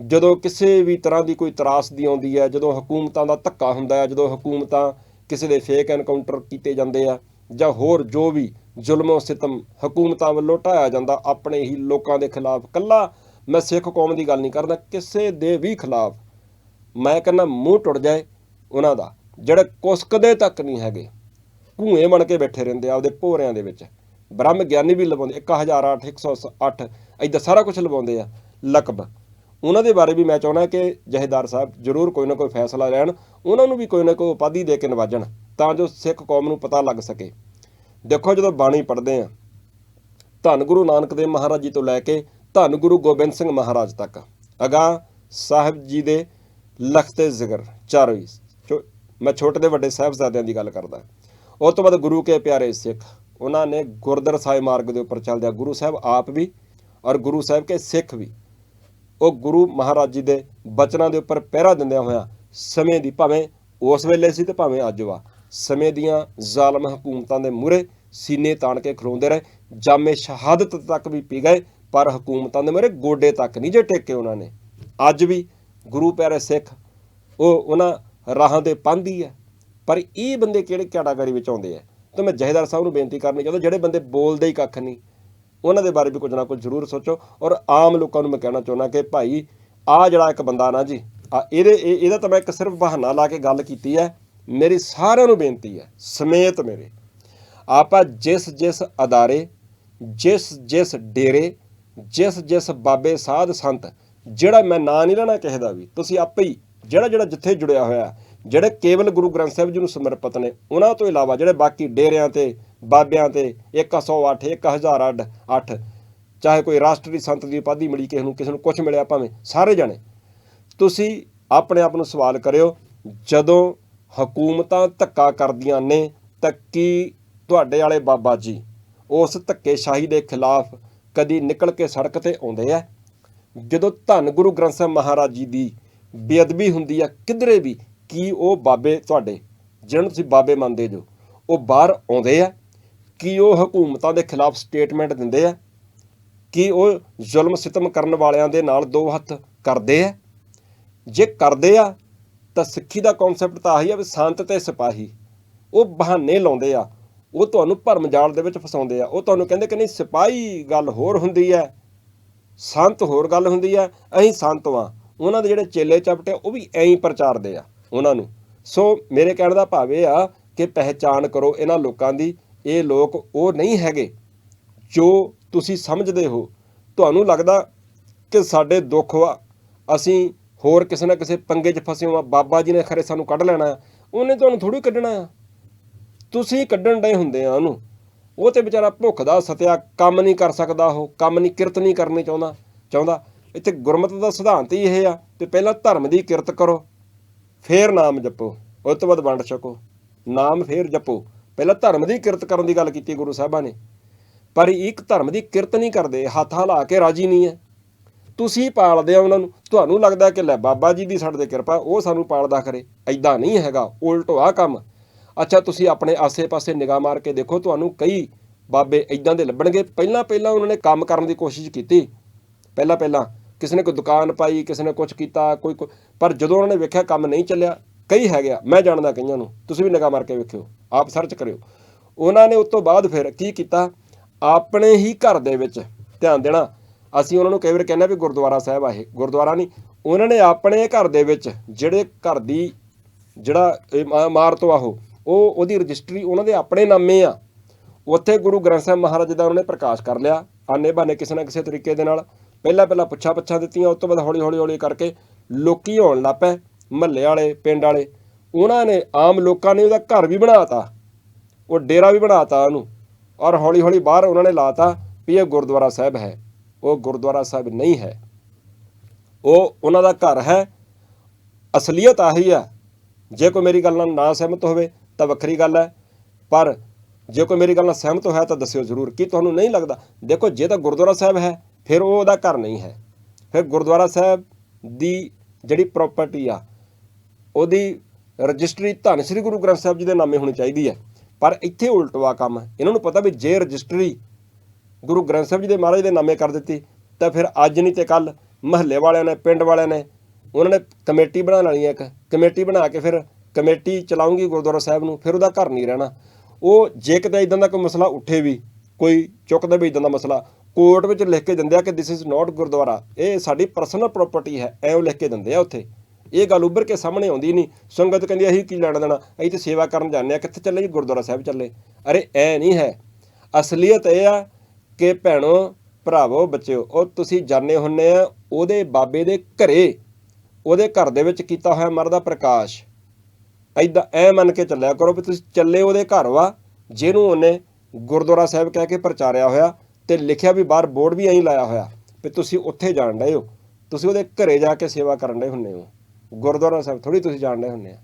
ਜਦੋਂ ਕਿਸੇ ਵੀ ਤਰ੍ਹਾਂ ਦੀ ਕੋਈ ਤਰਾਸਦੀ ਆਉਂਦੀ ਹੈ ਜਦੋਂ ਹਕੂਮਤਾਂ ਦਾ ਧੱਕਾ ਹੁੰਦਾ ਹੈ ਜਦੋਂ ਹਕੂਮਤਾਂ ਕਿਸੇ ਦੇ ਫੇਕ ਐਨਕਾਊਂਟਰ ਕੀਤੇ ਜਾਂਦੇ ਆ ਜਾਂ ਹੋਰ ਜੋ ਵੀ ਜ਼ੁਲਮੋ ਸਿਤਮ ਹਕੂਮਤਾਂ ਵੱਲੋਂ ਢਾਇਆ ਜਾਂਦਾ ਆਪਣੇ ਹੀ ਲੋਕਾਂ ਦੇ ਖਿਲਾਫ। ਕੱਲਾ ਮੈਂ ਸਿੱਖ ਕੌਮ ਦੀ ਗੱਲ ਨਹੀਂ ਕਰਦਾ, ਕਿਸੇ ਦੇ ਵੀ ਖਿਲਾਫ। ਮੈਂ ਕਹਿੰਦਾ ਮੂੰਹ ਟੁੱਟ ਜਾਏ ਉਹਨਾਂ ਦਾ, ਜਿਹੜੇ ਕੁਸਕਦੇ ਤੱਕ ਨਹੀਂ ਹੈਗੇ। ਘੂਏ ਬਣ ਕੇ ਬੈਠੇ ਰਹਿੰਦੇ ਆ ਆਪਦੇ ਭੋਰਿਆਂ ਦੇ ਵਿੱਚ। ਬ੍ਰਹਮ ਗਿਆਨੀ ਵੀ ਲਵਾਉਂਦੇ 1008 108 ਐਦਾਂ ਸਾਰਾ ਕੁਝ ਲਵਾਉਂਦੇ ਆ, ਲਕਬ। ਉਹਨਾਂ ਦੇ ਬਾਰੇ ਵੀ ਮੈਂ ਚਾਹੁੰਦਾ ਕਿ ਜਹੇਦਾਰ ਸਾਹਿਬ ਜ਼ਰੂਰ ਕੋਈ ਨਾ ਕੋਈ ਫੈਸਲਾ ਲੈਣ, ਉਹਨਾਂ ਨੂੰ ਵੀ ਕੋਈ ਨਾ ਕੋਈ ਉਪਾਧੀ ਦੇ ਕੇ ਨਵਾਜਣ, ਤਾਂ ਜੋ ਸਿੱਖ ਕੌਮ ਨੂੰ ਪਤਾ ਲੱਗ ਸਕੇ। ਦੇਖੋ ਜਦੋਂ ਬਾਣੀ ਪੜ੍ਹਦੇ ਆ ਧੰਨ ਗੁਰੂ ਨਾਨਕ ਦੇਵ ਮਹਾਰਾਜ ਜੀ ਤੋਂ ਲੈ ਕੇ ਧੰਨ ਗੁਰੂ ਗੋਬਿੰਦ ਸਿੰਘ ਮਹਾਰਾਜ ਤੱਕ, ਅਗਾ ਸਾਹਿਬ ਜੀ ਦੇ ਲਖਤੇ ਜ਼ਿਕਰ, ਚਾਰੋਂ ਹੀ ਛੋ- ਮੈਂ ਛੋਟੇ ਦੇ ਵੱਡੇ ਸਾਹਿਬਜ਼ਾਦਿਆਂ ਦੀ ਗੱਲ ਕਰਦਾ। ਉਸ ਤੋਂ ਬਾਅਦ ਗੁਰੂ ਕੇ ਪਿਆਰੇ ਸਿੱਖ, ਉਹਨਾਂ ਨੇ ਗੁਰਦਰ ਸਾਹਿਬ ਮਾਰਗ ਦੇ ਉੱਪਰ ਚੱਲਦਿਆਂ ਗੁਰੂ ਸਾਹਿਬ ਆਪ ਵੀ ਔਰ ਗੁਰੂ ਸਾਹਿਬ ਕੇ ਸਿੱਖ ਵੀ ਉਹ ਗੁਰੂ ਮਹਾਰਾਜ ਜੀ ਦੇ ਬਚਨਾਂ ਦੇ ਉੱਪਰ ਪਹਿਰਾ ਦਿੰਦਿਆਂ ਹੋਇਆਂ ਸਮੇਂ ਦੀ ਭਾਵੇਂ ਉਸ ਵੇਲੇ ਸੀ ਤੇ ਭਾਵੇਂ ਅੱਜ ਵਾ। ਸਮੇਂ ਦੀਆਂ ਜ਼ਾਲਮ ਹਕੂਮਤਾਂ ਦੇ ਮੂਹਰੇ ਸੀਨੇ ਤਾਣ ਕੇ ਖਲੋਂਦੇ ਰਹੇ। ਜਾਮੇ ਸ਼ਹਾਦਤ ਤੱਕ ਵੀ ਪੀ ਗਏ, ਪਰ ਹਕੂਮਤਾਂ ਦੇ ਮੂਹਰੇ ਗੋਡੇ ਤੱਕ ਨਹੀਂ ਜੇ ਟੇਕੇ ਉਹਨਾਂ ਨੇ। ਅੱਜ ਵੀ ਗੁਰੂ ਪਿਆਰੇ ਸਿੱਖ, ਉਹ ਉਹਨਾਂ ਰਾਹਾਂ ਦੇ ਪਾਂਦੀ ਹੈ। ਪਰ ਇਹ ਬੰਦੇ ਕਿਹੜੇ ਕੈਟਾਗਰੀ ਵਿੱਚ ਆਉਂਦੇ ਆ? ਤਾਂ ਮੈਂ ਜਹੇਦਾਰ ਸਾਹਿਬ ਨੂੰ ਬੇਨਤੀ ਕਰਨੀ ਚਾਹੁੰਦਾ, ਜਿਹੜੇ ਬੰਦੇ ਬੋਲਦੇ ਹੀ ਕੱਖ ਨਹੀਂ ਉਹਨਾਂ ਦੇ ਬਾਰੇ ਵੀ ਕੁਝ ਨਾ ਕੁਝ ਜ਼ਰੂਰ ਸੋਚੋ ਔਰ ਆਮ ਲੋਕਾਂ ਨੂੰ ਮੈਂ ਕਹਿਣਾ ਚਾਹੁੰਦਾ ਕਿ ਭਾਈ ਆ ਜਿਹੜਾ ਇੱਕ ਬੰਦਾ ਨਾ ਜੀ ਆ ਇਹਦੇ, ਇਹ- ਇਹਦਾ ਤਾਂ ਮੈਂ ਇੱਕ ਸਿਰਫ ਬਹਾਨਾ ਲਾ ਕੇ ਗੱਲ ਕੀਤੀ ਹੈ, ਮੇਰੀ ਸਾਰਿਆਂ ਨੂੰ ਬੇਨਤੀ ਹੈ, ਸਮੇਤ ਮੇਰੇ, ਆਪਾਂ ਜਿਸ ਜਿਸ ਅਦਾਰੇ, ਜਿਸ ਜਿਸ ਡੇਰੇ, ਜਿਸ ਜਿਸ ਬਾਬੇ ਸਾਧ ਸੰਤ, ਜਿਹੜਾ ਮੈਂ ਨਾਂ ਨਹੀਂ ਲੈਣਾ ਕਿਸੇ ਦਾ ਵੀ, ਤੁਸੀਂ ਆਪੇ ਹੀ, ਜਿਹੜਾ ਜਿਹੜਾ ਜਿੱਥੇ ਜੁੜਿਆ ਹੋਇਆ, ਜਿਹੜੇ ਕੇਵਲ ਗੁਰੂ ਗ੍ਰੰਥ ਸਾਹਿਬ ਜੀ ਨੂੰ ਸਮਰਪਿਤ ਨੇ, ਉਹਨਾਂ ਤੋਂ ਇਲਾਵਾ ਜਿਹੜੇ ਬਾਕੀ ਡੇਰਿਆਂ ਤੇ ਬਾਬਿਆਂ ਤੇ 108 1008 8 ਚਾਹੇ ਕੋਈ ਰਾਸ਼ਟਰੀ ਸੰਤ ਦੀ ਉਪਾਧੀ ਮਿਲੀ, ਕਿਸੇ ਨੂੰ ਕਿਸੇ ਨੂੰ ਕੁਝ ਮਿਲਿਆ ਭਾਵੇਂ ਸਾਰੇ ਜਾਣੇ। ਤੁਸੀਂ ਆਪਣੇ ਆਪ ਨੂੰ ਸਵਾਲ ਕਰਿਓ, ਜਦੋਂ ਹਕੂਮਤਾਂ ਧੱਕਾ ਕਰਦੀਆਂ ਨੇ, ਤਾਂ ਕੀ ਤੁਹਾਡੇ ਵਾਲੇ ਬਾਬਾ ਜੀ ਉਸ ਧੱਕੇਸ਼ਾਹੀ ਦੇ ਖਿਲਾਫ ਕਦੀ ਨਿਕਲ ਕੇ ਸੜਕ ਤੇ ਆਉਂਦੇ ਆ? ਜਦੋਂ ਧੰਨ ਗੁਰੂ ਗ੍ਰੰਥ ਸਾਹਿਬ ਮਹਾਰਾਜ ਜੀ ਦੀ ਬੇਅਦਬੀ ਹੁੰਦੀ ਆ, ਕਿਧਰੇ ਵੀ, ਕੀ ਉਹ ਬਾਬੇ ਤੁਹਾਡੇ, ਜਿਹਨਾਂ ਨੂੰ ਤੁਸੀਂ ਬਾਬੇ ਮੰਨਦੇ ਜੋ, ਉਹ ਬਾਹਰ ਆਉਂਦੇ ਆ? ਕੀ ਉਹ ਹਕੂਮਤਾਂ ਦੇ ਖਿਲਾਫ ਸਟੇਟਮੈਂਟ ਦਿੰਦੇ ਆ? ਕੀ ਉਹ ਜ਼ੁਲਮ ਸਿਤਮ ਕਰਨ ਵਾਲਿਆਂ ਦੇ ਨਾਲ ਦੋ ਹੱਥ ਕਰਦੇ ਆ? ਜੇ ਕਰਦੇ ਆ, ਤਾਂ ਸਿੱਖੀ ਦਾ ਕਨਸੈਪਟ ਤਾਂ ਆਹੀ ਆ ਵੀ ਸੰਤ ਤੇ ਸਿਪਾਹੀ। ਉਹ ਬਹਾਨੇ ਲਾਉਂਦੇ ਆ। ਉਹ ਤੁਹਾਨੂੰ ਭਰਮ ਜਾਲ ਦੇ ਵਿੱਚ ਫਸਾਉਂਦੇ ਆ। ਉਹ ਤੁਹਾਨੂੰ ਕਹਿੰਦੇ ਕਿ ਨਹੀਂ, ਸਿਪਾਹੀ ਗੱਲ ਹੋਰ ਹੁੰਦੀ ਹੈ ਸੰਤ ਹੋਰ ਗੱਲ ਹੁੰਦੀ ਹੈ ਅਸੀਂ ਸੰਤ ਵਾਂ। ਉਹਨਾਂ ਦੇ ਜਿਹੜੇ ਚੇਲੇ ਚਪਟੇ, ਉਹ ਵੀ ਐਂ ਪ੍ਰਚਾਰਦੇ ਆ, ਉਹਨਾਂ ਨੂੰ। ਸੋ ਮੇਰੇ ਕਹਿਣ ਦਾ ਭਾਵ ਇਹ ਆ ਕਿ ਪਹਿਚਾਣ ਕਰੋ ਇਹਨਾਂ ਲੋਕਾਂ ਦੀ ਇਹ ਲੋਕ ਉਹ ਨਹੀਂ ਹੈਗੇ ਜੋ ਤੁਸੀਂ ਸਮਝਦੇ ਹੋ। ਤੁਹਾਨੂੰ ਲੱਗਦਾ ਕਿ ਸਾਡੇ ਦੁੱਖ ਵਾ, ਅਸੀਂ ਹੋਰ ਕਿਸੇ ਨਾ ਕਿਸੇ ਪੰਗੇ 'ਚ ਫਸੇ ਹਾਂ ਬਾਬਾ ਜੀ ਨੇ ਖਰੇ ਸਾਨੂੰ ਕੱਢ ਲੈਣਾ, ਉਹਨੇ ਤੁਹਾਨੂੰ ਥੋੜੀ ਕੱਢਣਾ। ਆ ਤੁਸੀਂ ਕੱਢਣ ਡਏ ਹੁੰਦੇ ਆ ਉਹਨੂੰ। ਉਹ ਤੇ ਵਿਚਾਰਾ ਭੁੱਖ ਦਾ ਸਤਿਆ, ਕੰਮ ਨਹੀਂ ਕਰ ਸਕਦਾ ਉਹ, ਕੰਮ ਨਹੀਂ, ਕਿਰਤ ਨਹੀਂ ਕਰਨੀ ਚਾਹੁੰਦਾ ਚਾਹੁੰਦਾ। ਇੱਥੇ ਗੁਰਮਤਿ ਦਾ ਸਿਧਾਂਤ ਹੀ ਇਹ ਆ ਤੇ ਪਹਿਲਾਂ ਧਰਮ ਦੀ ਕਿਰਤ ਕਰੋ, ਫੇਰ ਨਾਮ ਜਪੋ, ਉਸ ਤੋਂ ਬਾਅਦ ਵੰਡ ਛਕੋ, ਨਾਮ ਫੇਰ ਜਪੋ। ਪਹਿਲਾਂ ਧਰਮ ਦੀ ਕਿਰਤ ਕਰਨ ਦੀ ਗੱਲ ਕੀਤੀ ਗੁਰੂ ਸਾਹਿਬਾਂ ਨੇ। ਪਰ ਇੱਕ ਧਰਮ ਦੀ ਕਿਰਤ ਨਹੀਂ ਕਰਦੇ, ਹੱਥ ਹਲਾ ਕੇ ਰਾਜੀ ਨਹੀਂ ਹੈ। ਤੁਸੀਂ ਪਾਲਦੇ ਆ ਉਹਨਾਂ ਨੂੰ, ਤੁਹਾਨੂੰ ਲੱਗਦਾ ਕਿ ਲੈ ਬਾਬਾ ਜੀ ਦੀ ਸਾਡੇ ਤੇ ਕਿਰਪਾ, ਉਹ ਸਾਨੂੰ ਪਾਲਦਾ ਕਰੇ। ਐਦਾਂ ਨਹੀਂ ਹੈਗਾ, ਉਲਟ ਆ ਕੰਮ। ਅੱਛਾ, ਤੁਸੀਂ ਆਪਣੇ ਆਸੇ-ਪਾਸੇ ਨਿਗਾਹ ਮਾਰ ਕੇ ਦੇਖੋ, ਤੁਹਾਨੂੰ ਕਈ ਬਾਬੇ ਐਦਾਂ ਦੇ ਲੱਭਣਗੇ। ਪਹਿਲਾਂ ਪਹਿਲਾਂ ਉਹਨਾਂ ਨੇ ਕੰਮ ਕਰਨ ਦੀ ਕੋਸ਼ਿਸ਼ ਕੀਤੀ। ਪਹਿਲਾਂ ਪਹਿਲਾਂ ਕਿਸੇ ਨੇ ਕੋਈ ਦੁਕਾਨ ਪਾਈ, ਕਿਸੇ ਨੇ ਕੁਝ ਕੀਤਾ, ਕੋਈ ਕੋਈ- ਪਰ ਜਦੋਂ ਉਹਨਾਂ ਨੇ ਵੇਖਿਆ ਕੰਮ ਨਹੀਂ ਚੱਲਿਆ, ਕਈ ਹੈਗੇ ਮੈਂ ਜਾਣਦਾ ਕਈਆਂ ਨੂੰ, ਤੁਸੀਂ ਵੀ ਨਿਗਾਹ ਮਾਰ ਕੇ ਵੇਖਿਓ। ਆਪ ਸਰਚ ਕਰਿਓ। ਉਹਨਾਂ ਨੇ ਉਸ ਤੋਂ ਬਾਅਦ ਫਿਰ ਕੀ ਕੀਤਾ? ਆਪਣੇ ਹੀ ਘਰ ਦੇ ਵਿੱਚ ਧਿਆਨ ਦੇਣਾ। ਅਸੀਂ ਉਹਨਾਂ ਨੂੰ ਕਈ ਵਾਰ ਕਹਿੰਦੇ ਆ ਵੀ ਗੁਰਦੁਆਰਾ ਸਾਹਿਬ ਆ ਇਹ। ਗੁਰਦੁਆਰਾ ਨਹੀਂ, ਉਹਨਾਂ ਨੇ ਆਪਣੇ ਘਰ ਦੇ ਵਿੱਚ ਜਿਹੜੇ ਘਰ ਦੀ, ਜਿਹੜਾ ਇਹ ਇਮਾਰਤ ਆ ਉਹ ਉਹ, ਉਹਦੀ ਰਜਿਸਟਰੀ ਉਹਨਾਂ ਦੇ ਆਪਣੇ ਨਾਮੇ ਆ। ਉੱਥੇ ਗੁਰੂ ਗ੍ਰੰਥ ਸਾਹਿਬ ਮਹਾਰਾਜ ਦਾ ਉਹਨੇ ਪ੍ਰਕਾਸ਼ ਕਰ ਲਿਆ, ਆਨੇ ਬਾਨੇ ਕਿਸੇ ਨਾ ਕਿਸੇ ਤਰੀਕੇ ਦੇ ਨਾਲ। ਪਹਿਲਾਂ ਪਹਿਲਾਂ ਪੁੱਛਾ ਪੁੱਛਾਂ ਦਿੱਤੀਆਂ, ਉਸ ਤੋਂ ਬਾਅਦ ਹੌਲੀ ਹੌਲੀ ਹੌਲੀ ਕਰਕੇ ਲੋਕੀ ਆਉਣ ਲੱਗ ਪਏ। ਮਹੱਲੇ ਵਾਲੇ, ਪਿੰਡ ਵਾਲੇ ਉਹਨਾਂ ਨੇ ਆਮ ਲੋਕਾਂ ਨੇ ਉਹਦਾ ਘਰ ਵੀ ਬਣਾਤਾ, ਉਹ ਡੇਰਾ ਵੀ ਬਣਾਤਾ ਉਹਨੂੰ, ਔਰ ਹੌਲੀ ਹੌਲੀ ਬਾਹਰ ਉਹਨਾਂ ਨੇ ਲਾਤਾ ਵੀ ਇਹ ਗੁਰਦੁਆਰਾ ਸਾਹਿਬ ਹੈ, ਉਹ ਗੁਰਦੁਆਰਾ ਸਾਹਿਬ ਨਹੀਂ ਹੈ। ਉਹ ਉਹਨਾਂ ਦਾ ਘਰ ਹੈ, ਅਸਲੀਅਤ ਆਹੀ ਆ, ਜੇ ਕੋਈ ਮੇਰੀ ਗੱਲ ਨਾਲ ਨਾ ਸਹਿਮਤ ਹੋਵੇ ਤਾਂ ਵੱਖਰੀ ਗੱਲ ਹੈ, ਪਰ ਜੇ ਕੋਈ ਮੇਰੀ ਗੱਲ ਨਾਲ ਸਹਿਮਤ ਹੋਇਆ ਤਾਂ ਦੱਸਿਓ ਜ਼ਰੂਰ, ਕੀ ਤੁਹਾਨੂੰ ਨਹੀਂ ਲੱਗਦਾ? ਦੇਖੋ, ਜੇ ਤਾਂ ਗੁਰਦੁਆਰਾ ਸਾਹਿਬ ਹੈ, ਫਿਰ ਉਹ ਉਹਦਾ ਘਰ ਨਹੀਂ ਹੈ। ਫਿਰ ਗੁਰਦੁਆਰਾ ਸਾਹਿਬ ਦੀ ਜਿਹੜੀ ਪ੍ਰਾਪਰਟੀ ਆ, ਉਹਦੀ ਰਜਿਸਟਰੀ ਧੰਨ ਸ੍ਰੀ ਗੁਰੂ ਗ੍ਰੰਥ ਸਾਹਿਬ ਜੀ ਦੇ ਨਾਮੇ ਹੋਣੀ ਚਾਹੀਦੀ ਹੈ। ਪਰ ਇੱਥੇ ਉਲਟਵਾ ਕੰਮ, ਇਹਨਾਂ ਨੂੰ ਪਤਾ ਵੀ ਜੇ ਰਜਿਸਟਰੀ ਗੁਰੂ ਗ੍ਰੰਥ ਸਾਹਿਬ ਜੀ ਦੇ ਮਹਾਰਾਜ ਦੇ ਨਾਮੇ ਕਰ ਦਿੱਤੀ, ਤਾਂ ਫਿਰ ਅੱਜ ਨਹੀਂ ਤੇ ਕੱਲ ਮਹੱਲੇ ਵਾਲਿਆਂ ਨੇ, ਪਿੰਡ ਵਾਲਿਆਂ ਨੇ, ਉਹਨਾਂ ਨੇ ਕਮੇਟੀ ਬਣਾ ਲੈਣੀ ਹੈ ਇੱਕ, ਕਮੇਟੀ ਬਣਾ ਕੇ ਫਿਰ ਕਮੇਟੀ ਚਲਾਉਂਗੀ ਗੁਰਦੁਆਰਾ ਸਾਹਿਬ ਨੂੰ, ਫਿਰ ਉਹਦਾ ਘਰ ਨਹੀਂ ਰਹਿਣਾ। ਉਹ ਜੇ ਕਿਤੇ ਇਦਾਂ ਦਾ ਕੋਈ ਮਸਲਾ ਉੱਠੇ ਵੀ, ਕੋਈ ਚੁੱਕਦਾ ਵੀ ਇਦਾਂ ਦਾ ਮਸਲਾ, ਕੋਰਟ ਵਿੱਚ ਲਿਖ ਕੇ ਦਿੰਦੇ ਆ ਕਿ ਦਿਸ ਇਜ਼ ਨਾਟ ਗੁਰਦੁਆਰਾ, ਇਹ ਸਾਡੀ ਪਰਸਨਲ ਪ੍ਰਾਪਰਟੀ ਹੈ, ਐਂ ਲਿਖ ਕੇ ਦਿੰਦੇ ਆ ਉੱਥੇ। ਇਹ ਗੱਲ ਉੱਭਰ ਕੇ ਸਾਹਮਣੇ ਆਉਂਦੀ ਨਹੀਂ। ਸੰਗਤ ਕਹਿੰਦੀ, ਅਸੀਂ ਕੀ ਲੈਣਾ ਦੇਣਾ? ਅਸੀਂ ਤੇ ਸੇਵਾ ਕਰਨ ਜਾਂਦੇ ਆ ਕਿੱਥੇ ਚੱਲੇ ਜੀ? ਗੁਰਦੁਆਰਾ ਸਾਹਿਬ ਚੱਲੇ। ਅਰੇ, ਐ ਨਹੀਂ ਹੈ। ਅਸਲੀਅਤ ਇਹ ਆ ਕਿ ਭੈਣੋ, ਭਰਾਵੋ, ਬੱਚਿਓ, ਉਹ ਤੁਸੀਂ ਜਾਣੇ ਹੁੰਨੇ ਆ ਉਹਦੇ ਬਾਬੇ ਦੇ ਘਰੇ। ਉਹਦੇ ਘਰ ਦੇ ਵਿੱਚ ਕੀਤਾ ਹੋਇਆ ਮਰ ਦਾ ਪ੍ਰਕਾਸ਼। ਐਦਾਂ ਐ ਮੰਨ ਕੇ ਚੱਲਿਆ ਕਰੋ ਵੀ ਤੁਸੀਂ ਚੱਲੇ ਉਹਦੇ ਘਰ ਵਾ, ਜਿਹਨੂੰ ਉਹਨੇ ਗੁਰਦੁਆਰਾ ਸਾਹਿਬ ਕਹਿ ਕੇ ਪ੍ਰਚਾਰਿਆ ਹੋਇਆ ਤੇ ਲਿਖਿਆ ਵੀ ਬਾਹਰ ਬੋਰਡ ਵੀ ਐਂ ਲਾਇਆ ਹੋਇਆ ਵੀ ਤੁਸੀਂ ਉੱਥੇ ਜਾਣ ਡਏ ਹੋ। ਤੁਸੀਂ ਉਹਦੇ ਘਰੇ ਜਾ ਕੇ ਸੇਵਾ ਕਰਨ ਡਏ ਹੁੰਨੇ ਹੋ। ਗੁਰਦੁਆਰਾ ਸਾਹਿਬ ਥੋੜੀ ਤੁਸੀਂ ਜਾਣਦੇ ਡਏ ਹੁੰਨੇ ਆ।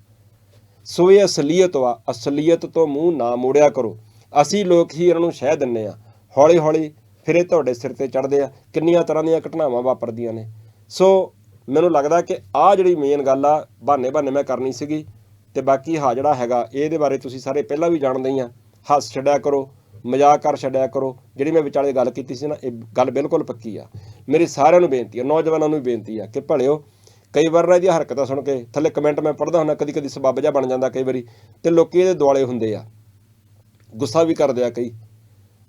ਸੋ ਇਹ ਅਸਲੀਅਤ ਵਾ, ਅਸਲੀਅਤ ਤੋਂ ਮੂੰਹ ਨਾ ਮੋੜਿਆ ਕਰੋ। ਅਸੀਂ ਲੋਕ ਹੀ ਇਹਨਾਂ ਨੂੰ ਸ਼ਹਿ ਦਿੰਨੇ ਆ। ਹੌਲੀ ਹੌਲੀ ਫਿਰ ਇਹ ਤੁਹਾਡੇ ਸਿਰ ਤੇ ਚੜਦੇ ਆ। ਕਿੰਨੀਆਂ ਤਰ੍ਹਾਂ ਦੀਆਂ ਘਟਨਾਵਾਂ ਵਾਪਰਦੀਆਂ ਨੇ। ਸੋ ਮੈਨੂੰ ਲੱਗਦਾ ਕਿ ਆਹ ਜਿਹੜੀ ਮੇਨ ਗੱਲ ਆ ਬਹਾਨੇ ਬਹਾਨੇ ਮੈਂ ਕਰਨੀ ਸੀਗੀ। ਤੇ ਬਾਕੀ ਹਾਂ ਜਿਹੜਾ ਹੈਗਾ, ਇਹਦੇ ਬਾਰੇ ਤੁਸੀਂ ਸਾਰੇ ਪਹਿਲਾਂ ਵੀ ਜਾਣਦੇ ਹੀ ਆ। ਹੱਸ ਛੱਡਿਆ ਕਰੋ, ਮਜ਼ਾਕ ਕਰ ਛੱਡਿਆ ਕਰੋ। ਜਿਹੜੀ ਮੈਂ ਵਿਚਾਲੇ ਗੱਲ ਕੀਤੀ ਸੀ ਨਾ, ਇਹ ਗੱਲ ਬਿਲਕੁਲ ਪੱਕੀ ਆ। ਮੇਰੀ ਸਾਰਿਆਂ ਨੂੰ ਬੇਨਤੀ ਆ, ਨੌਜਵਾਨਾਂ ਨੂੰ ਵੀ ਬੇਨਤੀ ਆ ਕਿ ਭਲਿਓ ਕਈ ਵਾਰ ਨਾ ਇਹਦੀਆਂ ਹਰਕਤਾਂ ਸੁਣ ਕੇ, ਥੱਲੇ ਕਮੈਂਟ ਮੈਂ ਪੜ੍ਹਦਾ ਹੁੰਦਾ, ਕਦੀ ਕਦੀ ਸਬੱਬ ਜਿਹਾ ਬਣ ਜਾਂਦਾ ਕਈ ਵਾਰੀ, ਤੇ ਲੋਕੀ ਇਹਦੇ ਦੁਆਲੇ ਹੁੰਦੇ ਆ। ਗੁੱਸਾ ਵੀ ਕਰਦੇ ਆ ਕਈ।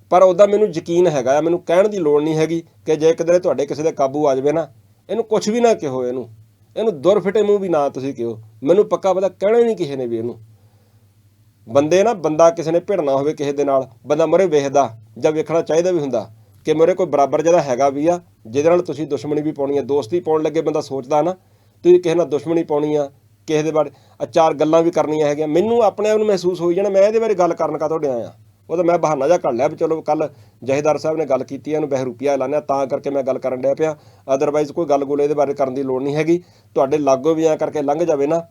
ਪਰ ਉਹਦਾ ਮੈਨੂੰ ਯਕੀਨ ਹੈਗਾ ਆ, ਮੈਨੂੰ ਕਹਿਣ ਦੀ ਲੋੜ ਨਹੀਂ ਹੈਗੀ ਕਿ ਜੇ ਕਿਧਰੇ ਤੁਹਾਡੇ ਕਿਸੇ ਦੇ ਕਾਬੂ ਆ ਜਾਵੇ ਨਾ, ਇਹਨੂੰ ਕੁਝ ਵੀ ਨਾ ਕਿਹੋ ਇਹਨੂੰ। ਇਹਨੂੰ ਦੁਰ ਫਿਟੇ ਮੂੰਹ ਵੀ ਨਾ ਤੁਸੀਂ ਕਿਹੋ। ਮੈਨੂੰ ਪੱਕਾ ਪਤਾ ਕਹਿਣਾ ਹੀ ਨਹੀਂ ਕਿਸੇ ਨੇ ਵੀ ਇਹਨੂੰ। ਬੰਦੇ ਨਾ, ਬੰਦਾ ਕਿਸੇ ਨੇ ਭਿੜਨਾ ਹੋਵੇ ਕਿਸੇ ਦੇ ਨਾਲ, ਬੰਦਾ ਮਰੇ ਵੇਖਦਾ ਜਾਂ ਵੇਖਣਾ ਚਾਹੀਦਾ ਵੀ ਹੁੰਦਾ ਕਿ ਮੇਰੇ ਕੋਈ ਬਰਾਬਰ ਜਿਹੜਾ ਹੈਗਾ ਵੀ ਆ, ਜਿਹਦੇ ਨਾਲ ਤੁਸੀਂ ਦੁਸ਼ਮਣੀ ਵੀ ਪਾਉਣੀ ਆ, ਦੋਸਤੀ ਪਾਉਣ ਲੱਗੇ, ਬੰਦਾ ਸੋਚਦਾ ਨਾ ਤੁਸੀਂ ਕਿਸੇ ਨਾਲ ਦੁਸ਼ਮਣੀ ਪਾਉਣੀ ਆ, ਕਿਸੇ ਦੇ ਬਾਰੇ, ਆਹ ਚਾਰ ਗੱਲਾਂ ਵੀ ਕਰਨੀਆਂ ਹੈਗੀਆਂ। ਮੈਨੂੰ ਆਪਣੇ ਆਪ ਨੂੰ ਮਹਿਸੂਸ ਹੋਈ ਜਾਣਾ, ਮੈਂ ਇਹਦੇ ਬਾਰੇ ਗੱਲ ਕਰਨ ਕਾ ਤੁਹਾਡੇ ਆਇਆ। ਉਹ ਤਾਂ ਮੈਂ ਬਹਾਨਾ ਜਿਹਾ ਕਰ ਲਿਆ ਵੀ ਚਲੋ ਕੱਲ ਜਹੇਦਾਰ ਸਾਹਿਬ ਨੇ ਗੱਲ ਕੀਤੀ ਆ, ਇਹਨੂੰ ਬਹਿਰੂਪੀਆ ਐਲਾਨਿਆ, ਤਾਂ ਕਰਕੇ ਮੈਂ ਗੱਲ ਕਰਨ ਡਿਆ ਪਿਆ। ਅਦਰਵਾਈਜ਼ ਕੋਈ ਗੱਲ ਗੁਲ ਇਹਦੇ ਬਾਰੇ ਕਰਨ ਦੀ ਲੋੜ ਨਹੀਂ ਹੈਗੀ। ਤੁਹਾਡੇ ਲਾਗੋ ਵੀ ਐਂ ਕਰਕੇ ਲੰਘ ਜਾਵੇ ਨਾ,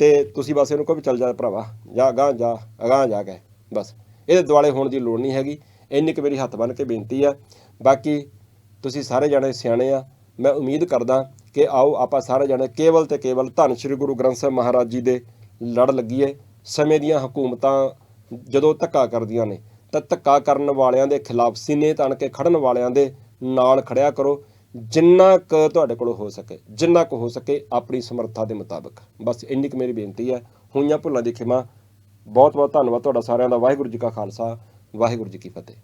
ਤੇ ਤੁਸੀਂ ਬਸ ਇਹਨੂੰ ਕਹੋ ਵੀ ਚੱਲ ਜਾ ਭਰਾਵਾ, ਜਾ ਅਗਾਂਹ ਜਾ ਅਗਾਂਹ ਜਾ ਕੇ, ਬਸ। ਇਹਦੇ ਦੁਆਲੇ ਹੋਣ ਦੀ ਲੋੜ ਨਹੀਂ ਹੈਗੀ। ਇੰਨੀ ਕੁ ਮੇਰੀ ਹੱਥ ਬੰਨ ਕੇ ਬੇਨਤੀ ਆ। ਬਾਕੀ ਤੁਸੀਂ ਸਾਰੇ ਜਾਣੇ ਸਿਆਣੇ ਆ। ਮੈਂ ਉਮੀਦ ਕਰਦਾ ਕਿ ਆਓ ਆਪਾਂ ਸਾਰੇ ਜਣੇ ਕੇਵਲ ਤੇ ਕੇਵਲ ਧੰਨ ਸ਼੍ਰੀ ਗੁਰੂ ਗ੍ਰੰਥ ਸਾਹਿਬ ਮਹਾਰਾਜ ਜੀ ਦੇ ਲੜ ਲੱਗੀਏ। ਸਮੇਂ ਦੀਆਂ ਹਕੂਮਤਾਂ ਜਦੋਂ ਧੱਕਾ ਕਰਦੀਆਂ ਨੇ, ਤਾਂ ਧੱਕਾ ਕਰਨ ਵਾਲਿਆਂ ਦੇ ਖਿਲਾਫ ਸੀਨੇ ਤਣ ਕੇ ਖੜਨ ਵਾਲਿਆਂ ਦੇ ਨਾਲ ਖੜਿਆ ਕਰੋ, ਜਿੰਨਾ ਕੁ ਤੁਹਾਡੇ ਕੋਲ ਹੋ ਸਕੇ, ਜਿੰਨਾ ਕੁ ਹੋ ਸਕੇ ਆਪਣੀ ਸਮਰੱਥਾ ਦੇ ਮੁਤਾਬਕ। ਬਸ ਇੰਨੀ ਕੁ ਮੇਰੀ ਬੇਨਤੀ ਹੈ, ਹੋਈਆਂ ਭੁੱਲਾਂ ਦੀ ਖਿਮਾ। ਬਹੁਤ ਬਹੁਤ ਧੰਨਵਾਦ ਤੁਹਾਡਾ ਸਾਰਿਆਂ ਦਾ। ਵਾਹਿਗੁਰੂ ਜੀ ਕਾ ਖਾਲਸਾ, ਵਾਹਿਗੁਰੂ ਜੀ ਕੀ ਫਤਿਹ।